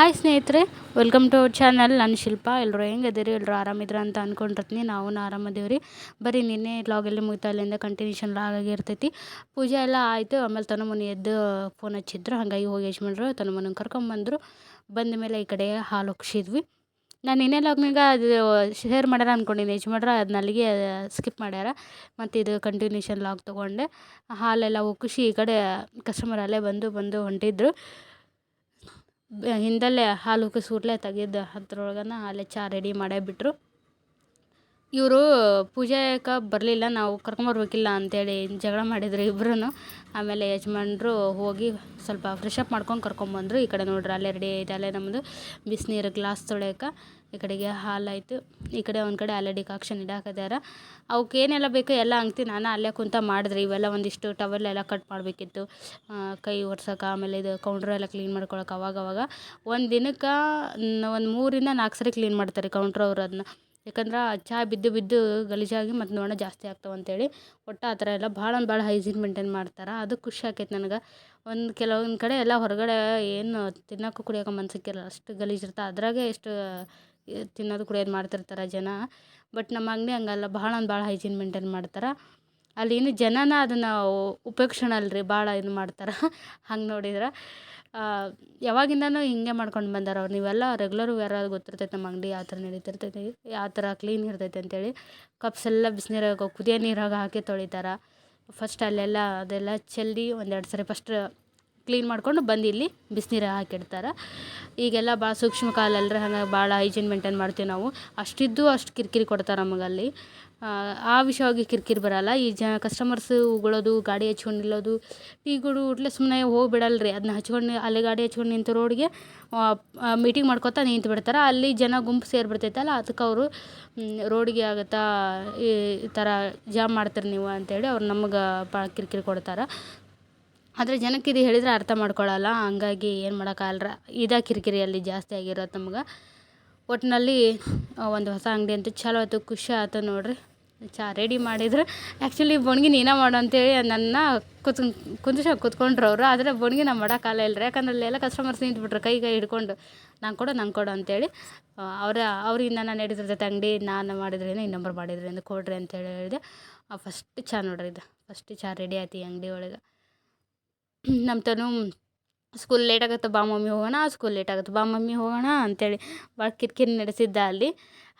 Hi ಸ್ನೇಹಿತರೆ welcome to our channel ನಾನು ಶಿಲ್ಪ. ಎಲ್ಲರೂ ಹೆಂಗದಿರಿ ಎಲ್ಲರೂ ಆರಾಮಿದ್ರ ಅಂತ ಅಂದ್ಕೊಂಡಿರ್ತೀನಿ ನಾವು ಆರಾಮದೇವ್ರಿ. ಬರೀ ನಿನ್ನೆ ಲಾಗಲ್ಲಿ ಮುಗಿತಾ ಅಲ್ಲಿಂದ ಕಂಟಿನ್ಯೂಷನ್ ಲಾಗ್ ಆಗಿರ್ತೈತಿ ಪೂಜೆ ಎಲ್ಲ ಆಯಿತು. ಆಮೇಲೆ ತನ್ನ ಮನೆ ಎದ್ದು ಫೋನ್ ಹಚ್ಚಿದ್ರು. ಹಾಗಾಗಿ ಹೋಗಿ ಯಜಮಾನ್ರು ತನ್ನ ಮನೆಗೆ ಕರ್ಕೊಂಬಂದರು. ಬಂದ ಮೇಲೆ ಈ ಕಡೆ ಹಾಲು ಒಗ್ಸಿದ್ವಿ. ನಾನು ನಿನ್ನೆ ಲಾಗ್ನಾಗ ಅದು ಶೇರ್ ಮಾಡ್ಯಾರ ಅಂದ್ಕೊಂಡಿನಿ ಯಜಮಾನ್ರು ಅದು ನಲ್ಲಿಗೆ ಸ್ಕಿಪ್ ಮಾಡ್ಯಾರ. ಮತ್ತು ಇದು ಕಂಟಿನ್ಯೂಷನ್ ಲಾಗ್ ತೊಗೊಂಡೆ. ಹಾಲೆಲ್ಲ ಒಕ್ಕಿಸಿ ಈ ಕಡೆ ಕಸ್ಟಮರ್ ಅಲ್ಲೇ ಬಂದು ಬಂದು ಹೊಂಟಿದ್ರು. ಹಿಂದಲ್ಲೇ ಹಾಲು ಕಸೂರ್ಲೆ ತೆಗೆದು ಅದ್ರೊಳಗನ ಅಲ್ಲೇ ಚಹಾ ರೆಡಿ ಮಾಡೇ ಬಿಟ್ಟರು ಇವರು ಪೂಜಾಕ ಬರಲಿಲ್ಲ, ನಾವು ಕರ್ಕೊಂಬರ್ಬೇಕಿಲ್ಲ ಅಂತೇಳಿ ಜಗಳ ಮಾಡಿದ್ರು ಇಬ್ಬರೂ ಆಮೇಲೆ ಯಜಮಾನ್ರು ಹೋಗಿ ಸ್ವಲ್ಪ ಫ್ರೆಶ್ ಅಪ್ ಮಾಡ್ಕೊಂಡು ಕರ್ಕೊಂಬಂದರು. ಈ ಕಡೆ ನೋಡ್ರಿ ಅಲ್ಲೇ ರೆಡಿ ಐತೆ, ಅಲ್ಲೇ ನಮ್ಮದು ಬಿಸಿನೀರು ಗ್ಲಾಸ್ ತೊಳೆಯಕ್ಕೆ ಈ ಕಡೆಗೆ ಹಾಲಾಯಿತು ಈ ಕಡೆ ಒಂದು ಕಡೆ ಅಲ್ಲೇ ಡಿಕಾಕ್ಷನ್ ಇಡಾಕತ್ಯಾರ ಅವಕ್ಕೆ ಏನೆಲ್ಲ ಬೇಕು ಎಲ್ಲ ಅಂಗ್ತಿ ನಾನು ಅಲ್ಲೇ ಕುಂತ ಮಾಡಿದ್ರಿ. ಇವೆಲ್ಲ ಒಂದಿಷ್ಟು ಟವಲ್ ಎಲ್ಲ ಕಟ್ ಮಾಡಬೇಕಿತ್ತು. ಕೈ ಒರ್ಸೋಕೆ, ಆಮೇಲೆ ಇದು ಕೌಂಟ್ರ್ ಎಲ್ಲ ಕ್ಲೀನ್ ಮಾಡ್ಕೊಳಕ್ಕೆ ಅವಾಗವಾಗ. ಅವಾಗ ಒಂದು ದಿನಕ್ಕೆ ಒಂದು ಮೂರಿಂದ ನಾಲ್ಕು ಸರಿ ಕ್ಲೀನ್ ಮಾಡ್ತಾರೆ ಕೌಂಟ್ರ್ ಅವ್ರು ಅದನ್ನ ಯಾಕಂದ್ರೆ ಚಹಾ ಬಿದ್ದು ಬಿದ್ದು ಗಲೀಜಾಗಿ ಮತ್ತು ನೋಡೋಣ ಜಾಸ್ತಿ ಆಗ್ತಾವೆ ಅಂತೇಳಿ ಒಟ್ಟು ಆ ಥರ ಎಲ್ಲ ಭಾಳ ಅಂದ್ರೆ ಭಾಳ ಹೈಜೀನ್ ಮೇಂಟೈನ್ ಮಾಡ್ತಾರೆ. ಅದು ಖುಷಿ ಆಕೈತೆ ನನಗೆ. ಒಂದು ಕೆಲವೊಂದು ಕಡೆ ಎಲ್ಲ ಹೊರಗಡೆ ಏನು ತಿನ್ನೋಕ್ಕೂ ಕುಡಿಯೋಕೆ ಮನ್ಸಿಕ್ಕಿರಲ್ಲ. ಅಷ್ಟು ಗಲೀಜು ಇರ್ತಾ ಅದ್ರಾಗೆ ಎಷ್ಟು ತಿನ್ನೋದು ಕುಡಿಯೋದು ಮಾಡ್ತಿರ್ತಾರೆ ಜನ. ಬಟ್ ನಮ್ಮ ಅಂಗಡಿ ಹಂಗಲ್ಲ. ಭಾಳ ಅಂದ್ರೆ ಭಾಳ ಹೈಜೀನ್ ಮೇಂಟೈನ್ ಮಾಡ್ತಾರೆ. ಅಲ್ಲಿ ಏನು ಜನನ ಅದನ್ನು ಉಪಯೋಗಿಸೋಣಲ್ರಿ ಭಾಳ ಇದು ಮಾಡ್ತಾರೆ. ಹಂಗೆ ನೋಡಿದ್ರೆ. ಯಾವಾಗಿಂದನೂ ಹಿಂಗೆ ಮಾಡ್ಕೊಂಡು ಬಂದಾರ ಅವ್ರು. ನೀವೆಲ್ಲ ರೆಗ್ಯುಲರ್ ವೇರ್ ಗೊತ್ತಿರ್ತೈತೆ ನಮ್ಮ ಅಂಗಡಿ ಯಾವ ಥರ ನಡೀತಿರ್ತೈತಿ. ಯಾವ ಥರ ಕ್ಲೀನ್ ಇರ್ತೈತೆ ಅಂತೇಳಿ ಕಪ್ಸ್ ಎಲ್ಲ ಬಿಸಿನೀರಾಗ, ಕುದಿಯೋ ನೀರಾಗ ಹಾಕಿ ತೊಳಿತಾರೆ. ಫಸ್ಟ್ ಅಲ್ಲೆಲ್ಲ ಅದೆಲ್ಲ ಚೆಲ್ಲಿ ಒಂದೆರಡು ಸರಿ ಫಸ್ಟ್ ಕ್ಲೀನ್ ಮಾಡ್ಕೊಂಡು ಬಂದು ಇಲ್ಲಿ ಬಿಸಿನೀರು ಹಾಕಿಡ್ತಾರೆ. ಈಗೆಲ್ಲ ಭಾಳ ಸೂಕ್ಷ್ಮ ಕಾಲಲ್ರಿ ಹಂಗೆ ಭಾಳ ಹೈಜೀನ್ ಮೇಂಟೈನ್ ಮಾಡ್ತೀವಿ ನಾವು. ಅಷ್ಟಿದ್ದು ಅಷ್ಟು ಕಿರಿಕಿರಿ ಕೊಡ್ತಾರೆ ನಮಗಲ್ಲಿ. ಆ ವಿಷಯವಾಗಿ ಕಿರಿಕಿರಿ ಬರಲ್ಲ. ಈ ಜ ಕಸ್ಟಮರ್ಸ್ ಉಗುಳೋದು, ಗಾಡಿ ಹಚ್ಕೊಂಡು ನಿಲ್ಲೋದು ಟೀಗಳು ಉಟ್ಲೆ ಸುಮ್ಮನೆ ಹೋಗಿ ರೀ ಅದನ್ನ ಹಚ್ಕೊಂಡು ಅಲ್ಲಿ ಗಾಡಿ ಹಚ್ಕೊಂಡು ನಿಂತು ರೋಡ್ಗೆ ಮೀಟಿಂಗ್ ಮಾಡ್ಕೊತಾ ನಿಂತು ಬಿಡ್ತಾರೆ. ಅಲ್ಲಿ ಜನ ಗುಂಪು ಸೇರಿಬಿಡ್ತೈತಲ್ಲ ಅದಕ್ಕೆ ಅವರು ರೋಡಿಗೆ ಆಗುತ್ತಾ, ಈ ಥರ ಜಾಮ್ ಮಾಡ್ತೀರಿ ನೀವು ಅಂತೇಳಿ ಅವ್ರು ನಮ್ಗೆ ಭಾಳ ಕಿರಿಕಿರಿ ಕೊಡ್ತಾರೆ. ಆದರೆ ಜನಕ್ಕೆ ಇದು ಹೇಳಿದರೆ ಅರ್ಥ ಮಾಡ್ಕೊಳ್ಳಲ್ಲ ಹಂಗಾಗಿ ಏನು ಮಾಡೋಕ್ಕಾಗಲ್ರ. ಇದೇ ಕಿರಿಕಿರಿ ಅಲ್ಲಿ ಜಾಸ್ತಿ ಆಗಿರೋದು ನಮ್ಗೆ. ಒಟ್ಟಿನಲ್ಲಿ ಒಂದು ಹೊಸ ಅಂಗಡಿ ಅಂತೂ ಚಲೋ ಆಯ್ತು, ಖುಷಿ ಆಯ್ತು ನೋಡ್ರಿ. ಚಹಾ ರೆಡಿ ಮಾಡಿದ್ರು. ಆ್ಯಕ್ಚುಲಿ ಬೋಣ್ಗಿ ನೀನೇ ಮಾಡು ಅಂತೇಳಿ ನನ್ನ ಕುತ್ ಕುಂದಿಸ ಕೂತ್ಕೊಂಡ್ರು ಅವರು. ಆದರೆ ಬೊಣ್ಗಿ ನಾ ಮಾಡೋಕ್ಕಾಗಲ್ಲ ರೀ ಯಾಕಂದ್ರೆ ಅಲ್ಲೆಲ್ಲ ಕಸ್ಟಮರ್ಸ್ ನಿಂತ್ಬಿಟ್ರು ಕೈ ಕೈ ಹಿಡ್ಕೊಂಡು. ನಂಗೆ ಕೊಡು ನಂಗೆ ಕೊಡು ಅಂತೇಳಿ ಅವರ, ಅವರಿಂದ ನಾನು ನಡೀತಿರ್ತೈತೆ ಅಂಗಡಿ ನಾನು ಮಾಡಿದ್ರೇನು ಇನ್ನೊಬ್ರು ಮಾಡಿದ್ರೇನು ಕೊಡ್ರಿ ಅಂತೇಳಿ ಹೇಳಿದೆ. ಫಸ್ಟ್ ಚಾ ನೋಡ್ರಿ ಇದು. ಫಸ್ಟ್ ಚಾ ರೆಡಿ ಆಯ್ತು ಈ ಅಂಗಡಿ ಒಳಗೆ. ನಮ್ಮ ತನು ಸ್ಕೂಲ್ ಲೇಟ್ ಆಗುತ್ತೆ, ಬಾ ಮಮ್ಮಿ ಹೋಗೋಣ ಸ್ಕೂಲ್ ಲೇಟ್ ಆಗುತ್ತೆ, ಬಾ ಮಮ್ಮಿ ಹೋಗೋಣ ಅಂತೇಳಿ ಭಾಳ ಕಿರಿಕಿರಿ ನಡೆಸಿದ್ದ ಅಲ್ಲಿ.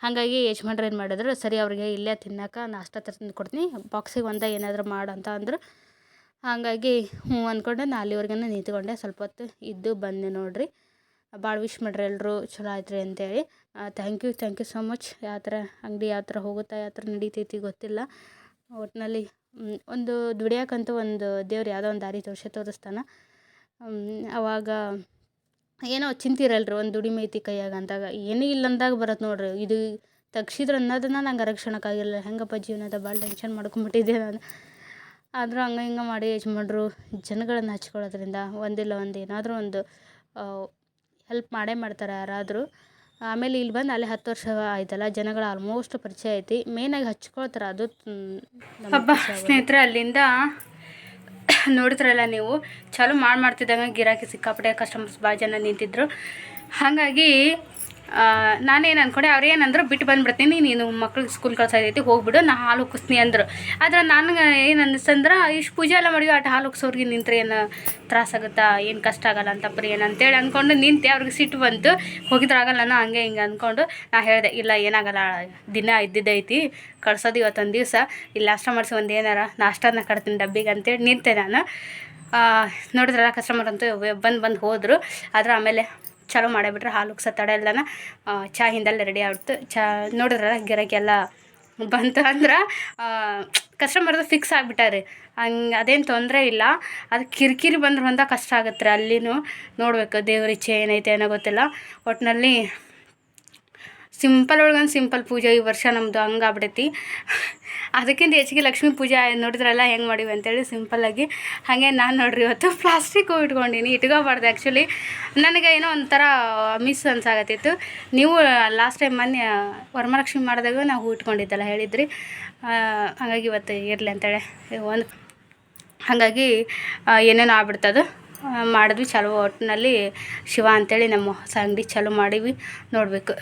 ಹಾಗಾಗಿ ಯಜಮಾನ್ರು ಏನು ಮಾಡಿದ್ರು, ಸರಿ ಅವ್ರಿಗೆ ಇಲ್ಲೇ ತಿನ್ನಕ್ಕೆ ನಾಷ್ಟ ತಂದು ಕೊಡ್ತೀನಿ ಬಾಕ್ಸಿಗೆ ಒಂದೇ ಏನಾದರೂ ಮಾಡು ಅಂತ ಅಂದರು. ಹಾಗಾಗಿ ಹ್ಞೂ ಅಂದ್ಕೊಂಡು ನಾ ಅಲ್ಲಿವರೆಗೂ ನಿಂತ್ಕೊಂಡೆ, ಸ್ವಲ್ಪ ಹೊತ್ತು ಇದ್ದು ಬಂದೆ ನೋಡಿರಿ. ಭಾಳ ವಿಶ್ ಮಾಡ್ರಿ ಎಲ್ಲರೂ ಚಲೋ ಆಯ್ತು ರೀ ಅಂತೇಳಿ thank you thank you so much ಯಾವ ಥರ ಅಂಗಡಿ, ಯಾವ ಥರ ಹೋಗುತ್ತಾ, ಯಾವ ಥರ ನಡೀತೈತಿ ಗೊತ್ತಿಲ್ಲ. ಒಟ್ಟಿನಲ್ಲಿ ಒಂದು ದುಡಿಯೋಕ್ಕಂತೂ ಒಂದು ದೇವ್ರು ಯಾವುದೋ ಒಂದು ದಾರಿ ತೋರಿಸೇ ತೋರಿಸ್ತಾನೆ. ಅವಾಗ ಏನೋ ಚಿಂತಿರಲ್ರಿ ಒಂದು ದುಡಿಮೆ ಐತಿ ಕೈಯಾಗ ಅಂದಾಗ. ಏನೂ ಇಲ್ಲ ಅಂದಾಗ ಬರತ್ತೆ ನೋಡ್ರಿ. ಇದು ತಗ್ಸಿದ್ರೆ ಅನ್ನೋದನ್ನ ನಂಗೆ ರಕ್ಷಣಕ್ಕಾಗಿಲ್ಲ. ಹೆಂಗಪ್ಪ ಜೀವನದ ಭಾಳ ಟೆನ್ಷನ್ ಮಾಡ್ಕೊಂಬಿಟ್ಟಿದ್ದೆ ನಾನು. ಆದರೂ ಹಂಗೆ ಹಿಂಗೆ ಮಾಡಿ ಯಜಮಾನ್ರು ಜನಗಳನ್ನು ಹಚ್ಕೊಳ್ಳೋದ್ರಿಂದ ಒಂದಿಲ್ಲ ಒಂದು ಏನಾದರೂ ಒಂದು ಹೆಲ್ಪ್ ಮಾಡೇ ಮಾಡ್ತಾರೆ ಯಾರಾದರೂ. ಆಮೇಲೆ ಇಲ್ಲಿ ಬಂದು ಅಲ್ಲಿ ಹತ್ತು ವರ್ಷ ಆಯ್ತಲ್ಲ ಜನಗಳ ಆಲ್ಮೋಸ್ಟ್ ಪರಿಚಯ ಐತಿ. ಮೇನಾಗಿ ಹಚ್ಕೊಳ್ತಾರೆ ಅದು ಹಬ್ಬ ಸ್ನೇಹಿತರೆ ಅಲ್ಲಿಂದ ನೋಡಿದ್ರಲ್ಲ ನೀವು? ಚಾಲು ಮಾಡಿ ಮಾಡ್ತಿದ್ದಂಗೆ ಗಿರಾಕಿ ಸಿಕ್ಕಾಪಟ್ಟೆ ಕಸ್ಟಮರ್ಸ್ ಭಾಳ ಜನ ನಿಂತಿದ್ರು. ಹಾಗಾಗಿ ನಾನೇನು ಅಂದ್ಕೊಂಡೆ ಅವ್ರು ಏನಂದ್ರು ಬಿಟ್ಟು ಬಂದ್ಬಿಡ್ತೀನಿ, ನೀನು ಮಕ್ಳಿಗೆ ಸ್ಕೂಲ್ ಕಳ್ಸೋದೈತಿ ಹೋಗ್ಬಿಡು, ನಾ ಹಾಲು ಉಕ್ಕಿಸ್ತೀನಿ ಅಂದರು. ಆದ್ರೆ ನನಗೆ ಏನು ಅನ್ನಿಸ್ತಂದ್ರೆ ಇಷ್ಟು ಪೂಜೆ ಎಲ್ಲ ಮಾಡಿದ್ವಿ ಅಟ್ ಹಾಲು ಉಕ್ಸೋರ್ಗೆ ನಿಂತ್ರೆ ಏನು ತ್ರಾಸಾಗುತ್ತಾ ಏನು ಕಷ್ಟ ಆಗಲ್ಲ ಅಂತಪ್ಪ ಏನು ಅಂತೇಳಿ ಅಂದ್ಕೊಂಡು ನಿಂತೆ, ಅವ್ರಿಗೆ ಸಿಟ್ಟು ಬಂತು. ಹೋಗಿದ್ರಾಗಲ್ಲ ನಾನು ಹಂಗೆ ಹಿಂಗೆ ಅಂದ್ಕೊಂಡು ನಾ ಹೇಳಿದೆ, ಇಲ್ಲ ಏನಾಗಲ್ಲ, ದಿನ ಇದ್ದಿದ್ದೈತಿ, ಕಳ್ಸೋದು ಇವತ್ತೊಂದು ದಿವಸ, ಇಲ್ಲಿ ನಾಷ್ಟ ಮಾಡಿಸಿ ಒಂದು ಏನಾರ ನಾಷ್ಟನ ಕಟ್ತೀನಿ ಡಬ್ಬಿಗೆ ಅಂತೇಳಿ ನಿಂತೆ ನಾನು. ನೋಡಿದ್ರಲ್ಲ ಕಸ್ಟಮರ್ ಅಂತೂ ಬಂದು ಬಂದು ಹೋದರು, ಆದ್ರೆ ಆಮೇಲೆ ಚಾಲೂ ಮಾಡಿಬಿಟ್ರೆ ಹಾಲು ಉಗ್ಸೋ ತಡ ಎಲ್ಲನ ಚಹಾ ಹಿಂದಲ್ಲಿ ರೆಡಿ ಆಗ್ತು ಚಹಾ ನೋಡಿದ್ರಲ್ಲ ಗಿರಾಕಿ ಎಲ್ಲ ಬಂತು ಅಂದ್ರೆ ಕಸ್ಟಮರ್ದು ಫಿಕ್ಸ್ ಆಗಿಬಿಟ್ಟಾರೆ. ಹಂಗೆ, ಅದೇನು ತೊಂದರೆ ಇಲ್ಲ. ಅದು ಕಿರಿಕಿರಿ ಬಂದ್ರೆ ಬಂದಾಗ ಕಷ್ಟ ಆಗುತ್ತೆ ರೀ ಅಲ್ಲಿನೂ. ನೋಡಬೇಕು, ದೇವ್ರ ಇಚ್ಛೆ ಏನೈತೆ ಏನೋ ಗೊತ್ತಿಲ್ಲ. ಒಟ್ಟಿನಲ್ಲಿ ಸಿಂಪಲ್ ಒಳಗೊಂದು ಸಿಂಪಲ್ ಪೂಜೆ ಈ ವರ್ಷ ನಮ್ಮದು ಹಂಗೆ ಆಗ್ಬಿಟ್ಟೈತಿ ಅದಕ್ಕಿಂತ ಹೆಚ್ಚಿಗೆ ಲಕ್ಷ್ಮೀ ಪೂಜೆ ನೋಡಿದ್ರಲ್ಲ, ಹೆಂಗೆ ಮಾಡಿವಿ ಅಂತೇಳಿ ಸಿಂಪಲ್ಲಾಗಿ ಹಾಗೆ ನಾನು ನೋಡ್ರಿ ಇವತ್ತು ಪ್ಲಾಸ್ಟಿಕ್ ಇಟ್ಕೊಂಡಿನಿ, ಇಟ್ಕೋಬಾರ್ದು ಆ್ಯಕ್ಚುಲಿ ನನಗೆ ಏನೋ ಒಂಥರ ಮಿಸ್ ಅನ್ಸಾಗತ್ತಿತ್ತು. ನೀವು ಲಾಸ್ಟ್ ಟೈಮ್ ಮೊನ್ನೆ ವರಮಹಾಲಕ್ಷ್ಮಿ ಮಾಡಿದಾಗ ನಾವು ಹೂ ಇಟ್ಕೊಂಡಿದ್ದಲ್ಲ ಹೇಳಿದ್ರಿ. ಹಾಗಾಗಿ ಇವತ್ತು ಇರಲಿ ಅಂತೇಳಿ. ಒಂದು, ಹಾಗಾಗಿ ಏನೇನೋ ಆಗ್ಬಿಡ್ತದು. ಮಾಡಿದ್ವಿ, ಚಾಲು ಒಟ್ಟಿನಲ್ಲಿ ಶಿವ ಅಂತೇಳಿ ನಮ್ಮ ಹೊಸ ಅಂಗಡಿ ಚಾಲು ಮಾಡೀವಿ ನೋಡಬೇಕು,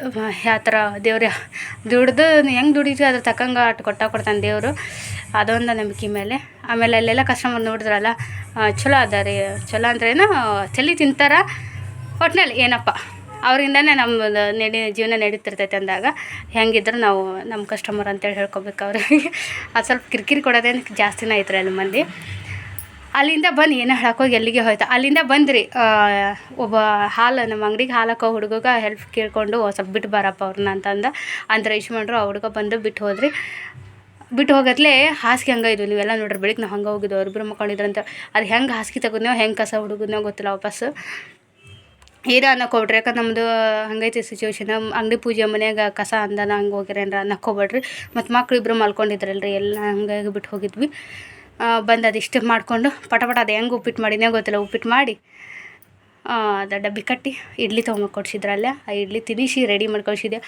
ಯಾವ ಥರ ದೇವ್ರ ದುಡ್ದು ಹೆಂಗೆ ದುಡಿತೀವಿ ಅದ್ರ ತಕ್ಕಂಗೆ ಅಟ್ ಕೊಟ್ಟ ಕೊಡ್ತಾನೆ ದೇವರು. ಅದೊಂದು ನಂಬಿಕೆ ಮೇಲೆ. ಆಮೇಲೆ ಅಲ್ಲೆಲ್ಲ ಕಸ್ಟಮರ್ ನೋಡಿದ್ರಲ್ಲ ಚಲೋ ಅದ ರೀ ಚಲೋ ಅಂದ್ರೇನು ಚಲಿ ತಿಂತಾರ ಒಟ್ಟಿನಲ್ಲಿ ಏನಪ್ಪ. ಅವರಿಂದನೇ ನಮ್ಮದು ನಡಿ, ಜೀವನ ನಡೀತಿರ್ತೈತೆ ಅಂದಾಗ, ಹೆಂಗಿದ್ರು ನಾವು ನಮ್ಮ ಕಸ್ಟಮರ್ ಅಂತೇಳಿ ಹೇಳ್ಕೊಬೇಕು ಅವ್ರಿಗೆ. ಅದು ಸ್ವಲ್ಪ ಕಿರಿಕಿರಿ ಕೊಡೋದೇನು ಜಾಸ್ತಿನೇ ಐತ್ರಿ ಅಲ್ಲಿ ಮಂದಿ. ಅಲ್ಲಿಂದ ಬಂದು, ಏನೋ ಹೇಳಕ್ಕೋಗಿ ಎಲ್ಲಿಗೆ ಹೋಯ್ತು? ಅಲ್ಲಿಂದ ಬಂದ್ರಿ ಒಬ್ಬ ಹಾಲು, ನಮ್ಮ ಅಂಗಡಿಗೆ ಹಾಲಕ್ಕ ಹುಡುಗಗ ಹೆಲ್ಪ್ ಕೇಳ್ಕೊಂಡು ಸ್ವಲ್ಪ ಬಿಟ್ಟು ಬರಪ್ಪ ಅವ್ರನ್ನ ಅಂತಂದ. ಅಂದ್ರೆ ಯಜಮಾನ್ರು ಆ ಹುಡುಗ ಬಂದು ಬಿಟ್ಟು ಹೋದ್ರಿ. ಬಿಟ್ಟು ಹೋಗತ್ಲೆ ಹಾಸಿಗೆ ಹಂಗೆ ಇದ್ವಿ. ನೀವೆಲ್ಲ ನೋಡ್ರಿ, ಬೆಳಿಗ್ಗೆ ನಾವು ಹಂಗೆ ಹೋಗಿದ್ವು. ಅವ್ರಿಬ್ರು ಮಕ್ಕೊಂಡಿದ್ರಂತ. ಅದು ಹೆಂಗೆ ಹಾಸಿಗೆ ತೆಗೆದ್ನೋ, ಹೆಂಗೆ ಕಸ ಹುಡುಗದ್ನೋ ಗೊತ್ತಿಲ್ಲ ವಾಪಸ್ಸು. ಏರ ಅನ್ನೋ ಹೋಗ್ಬಿಡ್ರಿ ಯಾಕಂದ್ರೆ ನಮ್ಮದು ಹಂಗೈತಿ ಸಿಚುವೇಶನ್ ಅಂಗಡಿ ಪೂಜೆ ಮನೆಯಾಗ ಕಸ ಅಂದನ, ಹಂಗೆ ಹೋಗ್ಯಾರ ಏನಾರ ಅನ್ನಕ್ಕೆ ಹೋಗ್ಬೇಡ್ರಿ ಮತ್ತು ಮಕ್ಳು ಇಬ್ಬರು ಮಲ್ಕೊಂಡಿದ್ರಲ್ರಿ, ಎಲ್ಲ ಹಂಗಾಗಿ ಬಿಟ್ಟು ಹೋಗಿದ್ವಿ. ಬಂದು ಅದಿಷ್ಟು ಮಾಡಿಕೊಂಡು ಪಟ ಪಟ ಅದು ಹೆಂಗೆ ಉಪ್ಪಿಟ್ಟು ಮಾಡಿದ್ನೇ ಗೊತ್ತಿಲ್ಲ ಉಪ್ಪಿಟ್ಟು ಮಾಡಿ ಅದು ಡಬ್ಬಿ ಕಟ್ಟಿ, ಇಡ್ಲಿ ತೊಗೊಂಬ ಕೊಡ್ಸಿದ್ರಲ್ಲ, ಆ ಇಡ್ಲಿ ತಿನಿಸಿ ರೆಡಿ ಮಾಡಿ ಕಳ್ಸಿದ್ದೆ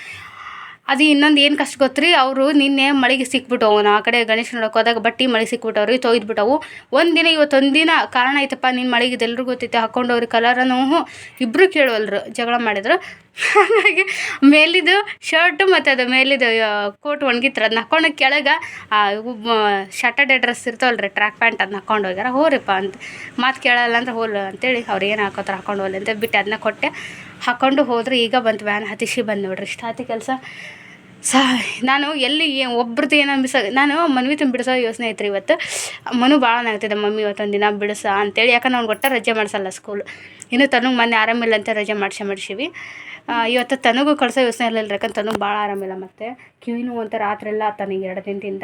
ಅದು ಇನ್ನೊಂದು ಏನು ಕಷ್ಟ ಗೊತ್ತ್ರಿ? ಅವರು ನಿನ್ನೆ ಮಳೆಗೆ ಸಿಕ್ಬಿಟ್ಟವು. ನಾವು ಆ ಕಡೆ ಗಣೇಶ ನೋಡೋಕೆ ಹೋದಾಗ ಬಟ್ಟೆ ಮಳೆ ಸಿಕ್ಬಿಟ್ಟವ್ರಿ, ತೊಯ್ದ್ಬಿಟ್ಟವು. ಒಂದು ದಿನ ಇವತ್ತೊಂದು ದಿನ ಕಾರಣ ಐತಪ್ಪ ನಿನ್ನ ಮಳೆಗೆ ಇದೆಲ್ಲರಿಗೂ ಗೊತ್ತೈತೆ, ಹಾಕೊಂಡವ್ರಿ ಕಲರನು. ಇಬ್ಬರು ಕೇಳುವಲ್ರು, ಜಗಳ ಮಾಡಿದ್ರು. ಹಾಗಾಗಿ ಮೇಲಿದು ಶರ್ಟು ಮತ್ತು ಅದು ಮೇಲಿದು ಕೋಟ್ ಒಣಗಿತ್ರ ಅದನ್ನ ಹಾಕೊಂಡು ಕೆಳಗೆ ಶಟರ್ಡೆ ಡ್ರೆಸ್ ಇರ್ತಾವಲ್ರಿ ಟ್ರ್ಯಾಕ್ ಪ್ಯಾಂಟ್ ಅದನ್ನ ಹಾಕೊಂಡು ಹೋಗ್ಯಾರ. ಹೋರಿಪ್ಪ ಅಂತ ಮಾತು ಕೇಳಲ್ಲ ಅಂದ್ರೆ ಹೋಲ್ ಅಂತೇಳಿ ಅವ್ರು ಏನು ಹಾಕೋತಾರೆ ಹಾಕೊಂಡು ಹೋಗಲಿ ಅಂತ ಬಿಟ್ಟು ಅದನ್ನ ಕೊಟ್ಟೆ. ಹಾಕೊಂಡು ಹೋದ್ರೆ, ಈಗ ಬಂತು ವ್ಯಾನ್ ಹತ್ತಿಸಿ ಬಂದು ನೋಡ್ರಿ. ಇಷ್ಟ ಆತಿ ಕೆಲಸ. ಸಾ, ನಾನು ಎಲ್ಲಿ ಒಬ್ರದ್ದು ಏನೋ ಮಿಸ್ ನಾನು ಮನ್ವಿ ತುಂಬ ಬಿಡಿಸೋ ಯೋಚನೆ ಐತ್ರಿ ಇವತ್ತು. ಮನು ಭಾಳ ಆಗ್ತಿದೆ ಮಮ್ಮಿ ಇವತ್ತೊಂದು ದಿನ ಬಿಡಿಸ ಅಂತೇಳಿ. ಯಾಕಂದ್ರೆ ಅವ್ನು ಒಟ್ಟ ರಜೆ ಮಾಡಿಸಲ್ಲ ಸ್ಕೂಲ್ ಇನ್ನು ತನಗೆ ಮೊನ್ನೆ ಆರಾಮಿಲ್ಲ ಅಂತ ರಜೆ ಮಾಡಿಸಿ ಮಾಡಿಸೀವಿ. ಇವತ್ತು ತನಗೂ ಕಳ್ಸೋ ಯೋಚನೆ ಇರಲಿಲ್ಲ ಯಾಕಂದ್ರೆ ತನಗೆ ಭಾಳ ಆರಾಮಿಲ್ಲ ಮತ್ತು. ಕಿವಿನೂ ಅಂತ ರಾತ್ರಿ ಎಲ್ಲ ತನಗೆ ಎರಡು ದಿನದಿಂದ.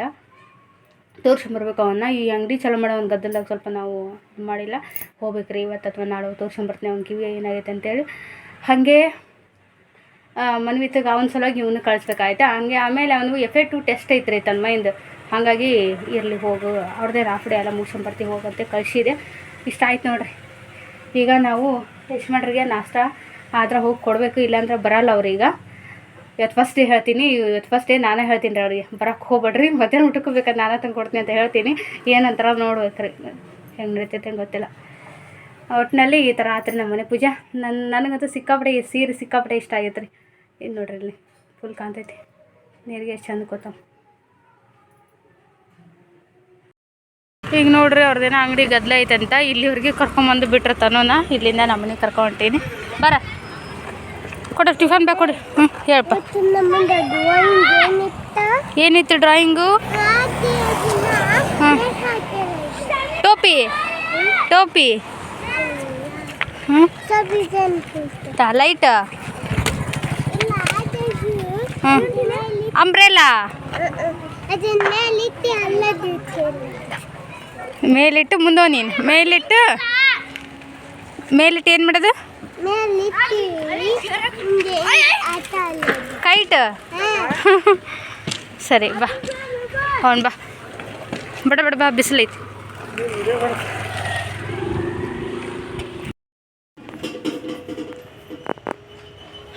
ತೋರ್ಸ್ಕೊಂಬರ್ಬೇಕು ಅವನ್ನ ಈ ಅಂಗಡಿ ಚಲೋ ಮಾಡೋ ಒಂದು ಗದ್ದಲ್ದಾಗ ಸ್ವಲ್ಪ ನಾವು ಮಾಡಿಲ್ಲ. ಹೋಗ್ಬೇಕು ರೀ ಇವತ್ತು ಅಥವಾ ನಾಳೆ ತೋರ್ಸ್ಕೊಂಬರ್ತೀನಿ ಅವ್ನ ಕಿವಿ ಏನಾಗೈತೆ ಅಂತೇಳಿ. ಹಾಗೆ ಮನ್ವಿತಗೆ ಅವನ ಸಲುವಾಗಿ ಇವನು ಕಳಿಸ್ಬೇಕಾಯ್ತಾ? ಹಂಗೆ ಆಮೇಲೆ ಅವನಿಗೆ ಎಫೆ ಟು ಟೆಸ್ಟ್ ಐತ್ರಿ ತನ್ನ ಮೈಂದು ಹಾಗಾಗಿ ಇರಲಿ ಹೋಗು ಅವ್ರದ್ದೇ ರಾಫ್ಡೆ ಎಲ್ಲ ಮುಗಿಸ್ಕೊಂಬರ್ತೀವಿ ಹೋಗಂತೆ ಕಳಿಸಿದೆ. ಇಷ್ಟ ಆಯ್ತು ನೋಡ್ರಿ. ಈಗ ನಾವು ಯಜಮಾನ್ರಿಗೆ ನಾಷ್ಟ ಆದ್ರೆ ಹೋಗಿ ಕೊಡಬೇಕು, ಇಲ್ಲಾಂದ್ರೆ ಬರಲ್ಲ ಅವ್ರೀಗ ಇವತ್ತು ಫಸ್ಟ್ ಡೇ ಹೇಳ್ತೀನಿ ಇವತ್ತು ಫಸ್ಟ್ ಡೇ ನಾನೇ ಹೇಳ್ತೀನಿ ರೀ ಅವ್ರಿಗೆ. ಬರಕ್ಕೆ ಹೋಗ್ಬೇಡ್ರಿ, ಮಧ್ಯಾಹ್ನ ಊಟಕ್ಕೆ ಬೇಕಾದ್ರೆ ನಾನೇ ತಂದು ಕೊಡ್ತೀನಿ ಅಂತ ಹೇಳ್ತೀನಿ. ಏನಂತಾರ ನೋಡ್ಬೇಕು ರೀ ಹೆಂಗೆ ನಡೀತೈತೆ ಗೊತ್ತಿಲ್ಲ. ಒಟ್ಟಿನಲ್ಲಿ ಈ ಥರ ಆತ್ರಿ ನಮ್ಮ ಮನೆ ಪೂಜಾ. ನನ್ನ ನನಗಂತೂ ಸಿಕ್ಕಾಪಟ್ಟೆ ಸೀರೆ ಸಿಕ್ಕಾಪಟ್ಟೆ ಇಷ್ಟ ಆಗೈತೆ ರೀ ಇದು ನೋಡ್ರಿ ಇಲ್ಲಿ ಫುಲ್ ಕಾಣ್ತೈತಿ. ನೀರಿಗೆ ಎಷ್ಟು ಚಂದ ಕೂತಾವ. ಈಗ ನೋಡ್ರಿ ಅವ್ರದ್ದೇನೋ ಅಂಗಡಿ ಗದ್ದಲ ಐತಂತ ಇಲ್ಲಿವರೆಗೆ ಕರ್ಕೊಂಬಂದು ಬಿಟ್ರೆ ತನೋನ. ಇಲ್ಲಿಂದ ನಮ್ಮನೆ ಕರ್ಕೊಂಡು ಕರ್ಕೊಂಡೀನಿ ಬರ. ಕೊಡ್ರಿ ಟಿಫನ್ ಬ್ಯಾಗ್ ಕೊಡಿ. ಹ್ಞೂ ಹೇಳಪ್ಪ ಏನಿತ್ತ ಡ್ರಾಯಿಂಗು ಟೋಪಿ. ಟೋಪಿ. ಹ್ಞೂ ಲೈಟ ಅಂಬ್ರೆಲಾ ಮೇಲಿಟ್ಟು ಮುಂದೋ ನೀನು. ಮೇಲಿಟ್ಟು. ಮೇಲಿಟ್ಟು ಏನು ಮಾಡೋದು? ಕೈಟ್ ಸರಿ ಬಾ. ಅವನು ಬಾ. ಬಡ ಬಡ ಬಾ. ಬಿಸಿಲೈತಿ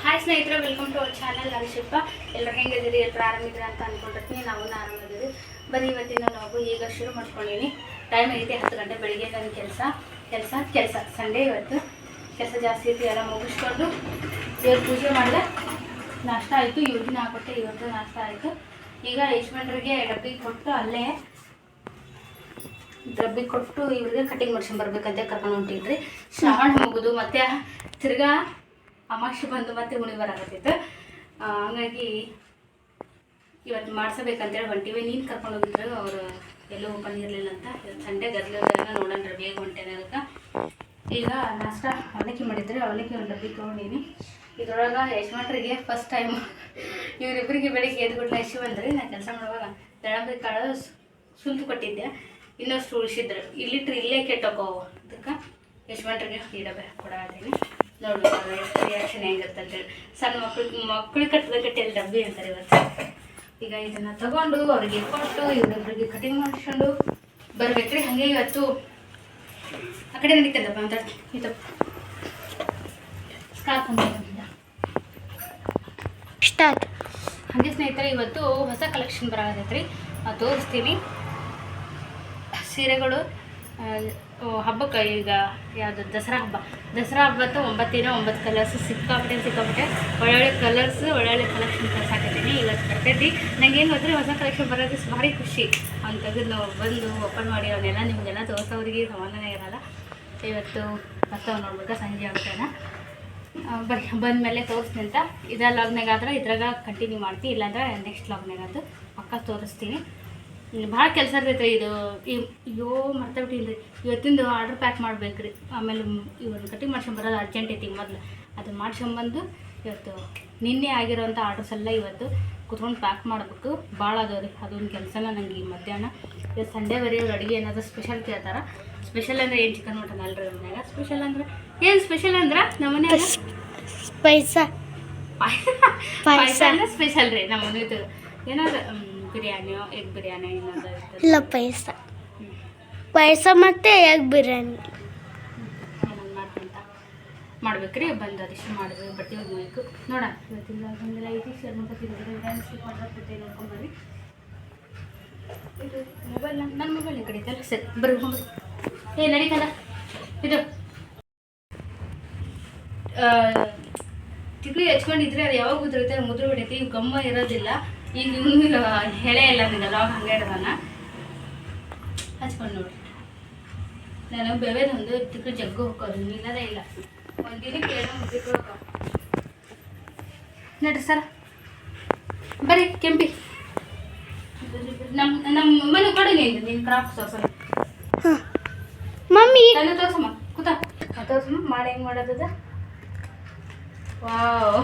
ಹಾಯ್ ಸ್ನೇಹಿತರೆ ವೆಲ್ಕಮ್ ಟು ಅವರ್ ಚಾನಲ್ ನಾನು ಸ್ವಲ್ಪ ಎಲ್ಲರೂ ಹೆಂಗಿದ್ದೀರಿ ಎಲ್ಲರೂ ಆರಾಮಿದ್ದೀರಿ ಅಂತ ಅಂದ್ಕೊಂಡಿರ್ತೀನಿ ನಾವು ಆರಾಮಿದ್ದೀವಿ. ಬರೀ ಇವತ್ತಿನ ನಾವು ಈಗ ಶುರು ಮಾಡ್ಕೊಂಡೀನಿ. ಟೈಮ್ ಐತಿ, ಹತ್ತು ಗಂಟೆ ಬೆಳಿಗ್ಗೆ ನನ್ನ ಕೆಲಸ ಕೆಲಸ ಕೆಲಸ. ಸಂಡೇ ಇವತ್ತು ಕೆಲಸ ಜಾಸ್ತಿ ಐತಿ ಎಲ್ಲ ಮುಗಿಸ್ಕೊಂಡು ದೇವ್ರ ಪೂಜೆ ಮಾಡಿದೆ. ನಾಷ್ಟ ಆಯಿತು ಇವ್ರಿಗಿನ ಹಾಕೊಟ್ಟೆ ಇವತ್ತು ನಾಷ್ಟ ಆಯಿತು. ಈಗ ಯಜಮಾನ್ರಿಗೆ ಡಬ್ಬಿಗೆ ಕೊಟ್ಟು ಅಲ್ಲೇ, ಡಬ್ಬಿ ಕೊಟ್ಟು ಇವ್ರಿಗೆ ಕಟಿಂಗ್ ಮಾಡ್ಸ್ಕೊಂಡ್ ಬರ್ಬೇಕಂತ ಕರ್ಕೊಂಡು ಹೊಂಟಿದ್ರಿ. ಶ್ರಾವಣ ಮುಗಿದು, ಮತ್ತೆ ತಿರ್ಗಾ ಅಮಾಕ್ಷಿ ಬಂದು ಮತ್ತೆ ಉಣಿ ಬರಾಕತ್ತಿತ್ತು. ಹಂಗಾಗಿ ಇವತ್ತು ಮಾಡ್ಸಬೇಕಂತೇಳಿ ಹೊಂಟಿವಿ. ನೀನು ಕರ್ಕೊಂಡು ಹೋಗಿದ್ರು, ಅವರು ಎಲ್ಲೂ ಓಪನ್ ಇರಲಿಲ್ಲ ಅಂತ. ಸಂಡೆ ಗದ್ಲಿಲ್ಲ ನೋಡೋಣ ಬೇಗ ಹೊಂಟೇನೆ ಅದಕ್ಕೆ ಈಗ ನಾಷ್ಟ ಅವಲಕ್ಕಿ ಮಾಡಿದ್ರೆ. ಅವಲಕ್ಕಿ ಒಂದು ಡಬ್ಬಿ ತೊಗೊಂಡೀನಿ. ಇದ್ರೊಳಗೆ ಯಜಮಾನ್ರಿಗೆ ಫಸ್ಟ್ ಟೈಮ್ ಇವರಿಬ್ಬರಿಗೆ ಬೆಳಿಗ್ಗೆ ಎದ್ಬಿಟ್ಟು ಯಶು ಬಂದ್ರಿ. ನಾನು ಕೆಲಸ ಮಾಡುವಾಗ ದಳಂಬರಿ ಕಾಳು ಸುಲ್ತು ಕೊಟ್ಟಿದ್ದೆ. ಇನ್ನಷ್ಟು ಉಳಿಸಿದ್ರು. ಇಲ್ಲಿಟ್ರೆ ಇಲ್ಲೇ ಕೆಟ್ಟೋಕೋ, ಅದಕ್ಕೆ ಯಜಮಾನ್ರಿಗೆ ಈ ಡಬ್ಬೆ ಕೊಡಾತೀನಿ. ನೋಡು ರಿಯಾಕ್ಷನ್ ಹೆಂಗಿರುತ್ತೆ ಅಂತೇಳಿ ಸಣ್ಣ ಮಕ್ಳು ಮಕ್ಳಿಗೆ ಕಟ್ಟದ ಕಟ್ಟಿಲ್ಲ ಡಬ್ಬಿ ಅಂತಾರೆ ಇವತ್ತು. ಈಗ ಇದನ್ನು ತಗೊಂಡು ಅವ್ರಿಗೆ ಕೊಟ್ಟು ಇವ್ರೊಬ್ರಿಗೆ ಕಟಿಂಗ್ ಮಾಡಿಸ್ಕೊಂಡು ಬರ್ಬೇಕ್ರಿ. ಹಾಗೆ ಇವತ್ತು ಆ ಕಡೆ ನಡೀತದಪ್ಪ ಅಂತ ಇದು. ಸ್ಕಾರ್ಫ್ ಅಂತ ಸ್ಟಾರ್ಟ್ ಹಾಗೆ ಸ್ನೇಹಿತರೆ ಇವತ್ತು ಹೊಸ ಕಲೆಕ್ಷನ್ ಅದು ತೋರಿಸ್ತೀನಿ. ಸೀರೆಗಳು ಹಬ್ಬಕ್ಕೆ ಈಗ ಯಾವುದು ದಸರಾ ಹಬ್ಬ? ದಸರಾ ಹಬ್ಬತ್ತು ಒಂಬತ್ತಿನ ಒಂಬತ್ತು ಕಲರ್ಸ್ ಸಿಕ್ಕಾಪಟ್ಟೆ ಸಿಕ್ಕಾಪಟ್ಟೆ. ಒಳ್ಳೊಳ್ಳೆ ಕಲರ್ಸ್ ಒಳ್ಳೊಳ್ಳೆ ಕಲೆಕ್ಷನ್ ತರ್ಸಾಕತ್ತೀನಿ ಇಲ್ಲ ಬರ್ತೈತಿ ನಂಗೆ ಏನು ಅಂದರೆ ಹೊಸ ಕಲೆಕ್ಷನ್ ಬರೋದು ಭಾರಿ ಖುಷಿ. ಅವ್ನು ತೆಗೆದು ಬಂದು ಓಪನ್ ಮಾಡಿ ಅವನ್ನೆಲ್ಲ ನಿಮಗೆಲ್ಲ ತೋರಿಸೋರಿಗೆ ಸಮಾಧಾನ ಇರೋಲ್ಲ. ಇವತ್ತು ಬರ್ತಾವೆ ನೋಡ್ಬೇಕಾ? ಸಂಜೆ ಆಗ್ತಾನೆ ಬಂದ ಬಂದಮೇಲೆ ತೋರಿಸ್ತೀನಿ ಅಂತ. ಇದೇ ಲಾಗ್ನಾಗ ಆದ್ರೆ ಇದ್ರಾಗ ಕಂಟಿನ್ಯೂ ಮಾಡ್ತೀನಿ ಇಲ್ಲಾಂದ್ರೆ ನೆಕ್ಸ್ಟ್ ಲಾಗ್ನಾಗ ಅದು ಪಕ್ಕ ತೋರಿಸ್ತೀನಿ. ಭಾಳ ಕೆಲಸ ಇರ್ತೈತೆ ಇದು. ಅಯ್ಯೋ ರೀ ಇವತ್ತಿಂದು ಆರ್ಡ್ರ್ ಪ್ಯಾಕ್ ಮಾಡ್ಬೇಕು ರೀ ಆಮೇಲೆ ಇವತ್ತು ಕಟಿಂಗ್ ಮಾಡ್ಸ್ಕೊಂಬರೋದು ಅರ್ಜೆಂಟ್ ಐತಿ ಮೊದಲು. ಅದು ಮಾಡ್ಸ್ಕೊಂಬಂದು ಇವತ್ತು ನಿನ್ನೆ ಆಗಿರೋಂಥ ಆರ್ಡರ್ಸ್ ಎಲ್ಲ ಇವತ್ತು ಕುತ್ಕೊಂಡು ಪ್ಯಾಕ್ ಮಾಡಬೇಕು ಭಾಳ ಅದಾವ ರೀ. ಅದೊಂದು ಕೆಲಸನ ನಂಗೆ ಈ ಮಧ್ಯಾಹ್ನ. ಇವತ್ತು ಸಂಡೇ ಬರೀ ಅವ್ರು ಅಡುಗೆ ಏನಾದರೂ ಸ್ಪೆಷಲ್ ಕೇಳ್ತಾರ ಸ್ಪೆಷಲ್ ಅಂದರೆ ಏನು ಚಿಕನ್ ಮಟನ್ ಅಲ್ರಿ ಮನ್ಯಾಗ? ಸ್ಪೆಷಲ್ ಅಂದ್ರೆ ಏನು ಸ್ಪೆಷಲ್ ಅಂದ್ರೆ ನಮ್ಮ ಮನ್ಯಾಗ? ಪಾಯಸ ಪಾಯಸ ಅಂದ್ರೆ ಸ್ಪೆಷಲ್ ರೀ ನಮ್ಮ ಮನೆ ಏನಾದ್ರು ಬಿರಿಯಾನಿಯೋ ಎಗ್ ಬಿರಿಯಾನಿ ಏನಾದ್ರು ಇರ್ತದೆ? ಇಲ್ಲ ಪೈಸ ಪಾಯಸ ಮತ್ತೆ ಎಗ್ ಬಿರಿಯಾನಿ. ಏನಾದ್ರು ಮಾಡ್ಕೊಂತ. ಮಾಡ್ಬೇಕ್ರಿ ಬಂದು ಅದಿಷ್ಟು ಮಾಡಬೇಕು ಬಟ್ಟೆ ಹೋಗ್ಬೇಕು ನೋಡ ಇವತ್ತಿಲ್ಲ ಬಂದಿಲ್ಲ ಐತಿ. ಶೇರ್ ಮಾಡ್ಕೊತಿದ್ದೀವಿ ಡ್ಯಾನ್ಸ್ ಮಾಡ್ಕೊತಿದ್ದೆ ನೋಡ್ಕೊಂಡ್ಬರ್ರಿ ಇದು ಮೊಬೈಲ್ ನನ್ನ ಮೊಬೈಲ್ ಈ ಕಡೆ ಐತಲ್ಲ ಸರಿ ಹೋಗ್ರಿ ಏ ನಡೀತಲ್ಲ? ಇದು ತಿಕ್ಲಿ ಹಚ್ಕೊಂಡಿದ್ರೆ ಅದು ಯಾವಾಗ ಉದುರುತ್ತೆ? ಮುದ್ರ ಬಿಡೈತಿ ಗಮ್ಮ ಇರೋದಿಲ್ಲ. ಈಗ ಇವನು ಎಳೆ ಇಲ್ಲ ನಿಂಗೆ ಲಾಗ್ ಹಂಗೆ ಇಡೋದನ್ನ ಹಚ್ಕೊಂಡು ನೋಡಿ. ನಾನು ಬೆವೆದೊಂದು ತಿಕ್ಕು ಜಗ್ಗು ಹೋಗೋದು ನಿಲ್ಲದೇ ಇಲ್ಲ. ಒಂದು ದಿನಕ್ಕೆ ಏನೋ ಮುದ್ದಿಟ್ಟು ನೋಡ್ರಿ ಸರ. ಬರ್ರಿ ಕೆಂಪಿ. ನಮ್ಮ ನಮ್ಮ ಮನೆ ಕೊಡಿ ನೀನು ನಿನ್ನ ಕ್ರಾಫ್ಟ್ ತೋರ್ಸಲ್ಲ ಮಮ್ಮಿ. ನಾನು ತೋರ್ಸಮ್ಮ ಕೂತ. ತೋರ್ಸಮ್ಮ ಮಾಡಿ ಹೆಂಗೆ ಮಾಡೋದದ ವಾವ್.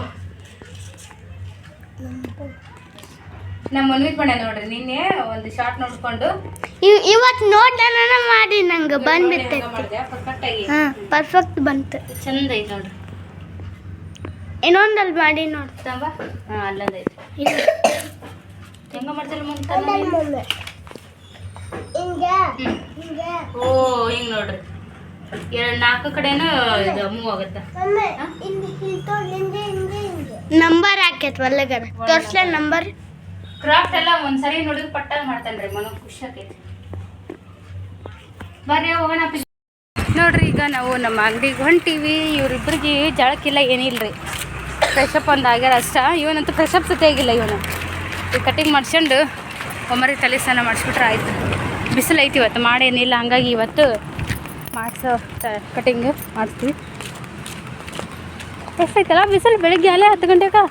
ನಮ್ಮ ಮನ್ವಿತ್ ಬಣ್ಣ ನೋಡ್ರಿ ನಿನ್ನೆ ಒಂದು ಶಾರ್ಟ್ ನೋಡ್ಕೊಂಡು ಇವತ್ತು ಮಾಡಿ ನಂಗೆ ಬಂದ್ಬಿಟ್ಟೈತಿ ಹಾಂ ಪರ್ಫೆಕ್ಟ್ ಬಂತು. ಚಂದ ಐತೆ ನೋಡ್ರಿ. ಇನ್ನೊಂದಲ್ಲಿ ಮಾಡಿ ನೋಡ್ತಾವ ಹಾಂ ಅಲ್ಲದೈತೆ ಇಲ್ಲ. ಹೆಂಗ ಮಾಡ್ತಾರೆ ಮುಂದೆ ಓ ಹಿಂಗೆ ನೋಡ್ರಿ. ಎರಡ್ ನಾಲ್ಕು ಕಡೆನೂ ಇದು ಮೂವ್ ಆಗುತ್ತೆ. ನಂಬರ್ ಹಾಕೈತ್ ತೋರ್ಸ್ಲ ನಂಬರ್ ಕ್ರಾಫ್ಟ್ ಎಲ್ಲ ಒಂದ್ಸರಿ ನೋಡಿದ್ರೆ ಪಟ್ಟಾಗ ಮಾಡ್ತಾನ್ರಿ ಮನೋ, ಖುಷಿ ಆಕೈತಿ ಬರ್ರಿ ಹೋಗೋಣ ನೋಡ್ರಿ ಈಗ ನಾವು ನಮ್ಮ ಅಂಗಡಿಗೆ ಹೊಂಟೀವಿ, ಇವ್ರಿಬ್ರಿಗೆ ಜಳಕ್ಕಿಲ್ಲ ಏನಿಲ್ರಿ. ಫ್ರೆಶ್ ಅಪ್ ಒಂದು ಆಗ್ಯಾರ ಅಷ್ಟ. ಇವನಂತೂ ಫ್ರೆಶಪ್ ಸತಿ ಆಗಿಲ್ಲ ಇವನು. ಈ ಕಟಿಂಗ್ ಮಾಡ್ಸ್ಕೊಂಡು ಒಮ್ಮರಿ ತಲೆ ಸ್ನಾನ ಮಾಡಿಸ್ಬಿಟ್ರೆ ಆಯ್ತು. ಬಿಸಿಲು ಐತಿ ಇವತ್ತು ಮಾಡೇನಿಲ್ಲ ಹಂಗಾಗಿ ಇವತ್ತು ಮಾಡಿಸೋ ಕಟಿಂಗ್ ಮಾಡಿಸ್ತೀವಿ. ಎಷ್ಟೈತಲ್ಲ ಬಿಸಿಲು ಬೆಳಿಗ್ಗೆ ಅಲ್ಲೇ ಹತ್ತು ಗಂಟೆಗೆ?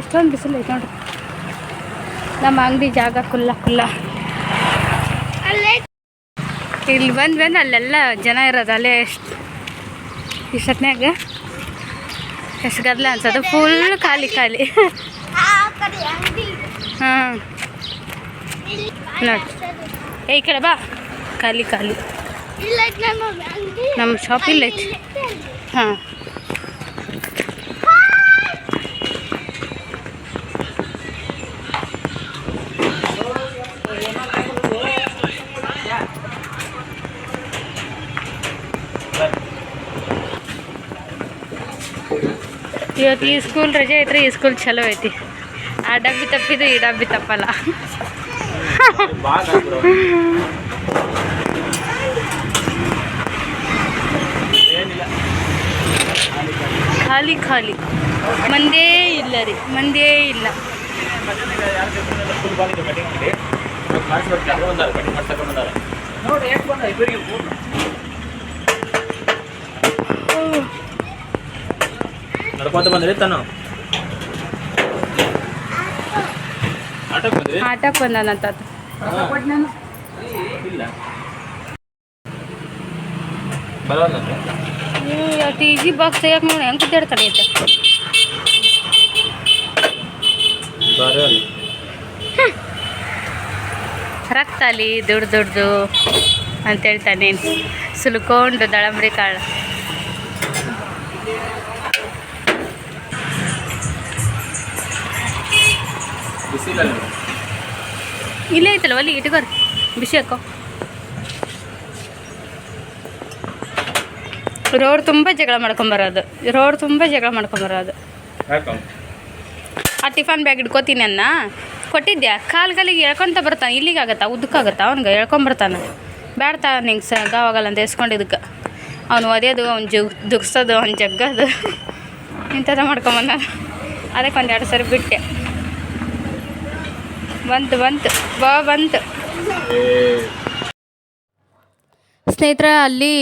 ಇಷ್ಟೊಂದು ಬಿಸಿಲು ಐತೆ ನೋಡ್ರಿ. ನಮ್ಮ ಅಂಗಡಿ ಜಾಗ ಕುಲ್ಲ ಕುಲ್ಲ ಅಲ್ಲೇ ಇಲ್ಲಿ ಬಂದು ಬಂದು ಅಲ್ಲೆಲ್ಲ ಜನ ಇರೋದು ಅಲ್ಲೇ ಎಷ್ಟು ಇಷ್ಟೊತ್ನ್ಯಾಗ ಎಷ್ಟು ಗದ್ಲ ಅನ್ಸೋದು ಫುಲ್ ಖಾಲಿ ಖಾಲಿ. ಹಾಂ. ನೋಡಿ. ಏ ಈ ಕಡೆ ಬಾ. ಖಾಲಿ ಖಾಲಿ. ನಮ್ಮ ಶಾಪ್ ಇಲ್ಲೈತಿ ಹಾಂ. ಇವತ್ತು ಈ ಸ್ಕೂಲ್ ರಜೆ ಐತ್ರಿ, ಈ ಸ್ಕೂಲ್ ಚಲೋ ಐತಿ. ಆ ಡಬ್ಬಿ ತಪ್ಪಿದ್ದು ಈ ಡಬ್ಬಿ ತಪ್ಪಲ್ಲ. ಖಾಲಿ ಖಾಲಿ. ಮಂದೇ ಇಲ್ಲ ರೀ, ಮಂದೇ ಇಲ್ಲ. ನಡ್ಕೊಂತ ಬಂದ್ರಿ ತಾನು? ಆಟೋಕ್ ಬಂದ್ರಿ? ಆಟಕ್ಕೆ ಬಂದಾನಂತ ಆತ. ಇಲ್ಲ. ಬರೋದಂದ್ರೆ ಈ ಟಿ ಜಿ ಬಾಕ್ಸ್ ತೆಗಿಯಕ್ಕೆ ನೋಡಿ ಹೆಂಗೆ ಕುದ್ದಾಡ್ತಾನೆ ಐತೆ ಬರೋ ರಕ್ತ ಅಲ್ಲಿ ದುಡ್ಡು ದುಡ್ದು ಅಂತ ಹೇಳ್ತಾನೆ. ಸುಲ್ಕೊಂಡು ದಳಂಬ್ರಿ ಕಾಳು. ಬಿಸಿಲಲ್ಲ. ಇಲ್ಲೇ ಐತಲ್ಲ ಅಲ್ಲಿ ಇಟ್ಕೋರಿ ಬಿಸಿ ಹಾಕೋ. ರೋಡ್ ತುಂಬ ಜಗಳ ಮಾಡ್ಕೊಂಬರೋದು. ರೋಡ್ ತುಂಬ ಜಗಳ ಮಾಡ್ಕೊಂಬರೋದು. ಆ ಟಿಫನ್ ಬ್ಯಾಗ್ ಇಟ್ಕೋತೀನಿ ಅನ್ನ ಕೊಟ್ಟಿದ್ಯಾ? ಕಾಲ್ಗಲಿಗೆ ಕಾಲಿಗೆ ಎಳ್ಕೊಂತ ಬರ್ತಾನೆ. ಇಲ್ಲಿಗೆ ಆಗತ್ತಾ? ಉದ್ದಕ್ಕಾಗತ್ತಾ ಅವ್ನಿಗೆ? ಎಳ್ಕೊಂಬರ್ತಾನೆ ಬೇಡ್ತಾ ನಿಂಗೆ ಸ ಗಾವಾಗಲ್ಲ ಅಂತ ಎಸ್ಕೊಂಡಿದ್ದಕ್ಕೆ. ಅವ್ನು ಒದೆಯೋದು ಅವ್ನು ಜುಗ್ ದುಗ್ಸೋದು ಅವ್ನು ಜಗ್ಗೋದು. ಇಂಥದ್ದು ಮಾಡ್ಕೊಂಬಂದ ಅದಕ್ಕೆ ಒಂದು ಎರಡು ಸರಿ ಬಿಟ್ಟೆ. ಬಂತು ಬಂತು. ಬಾ, ಬಂತು. ಸ್ನೇಹಿತರ, ಅಲ್ಲಿ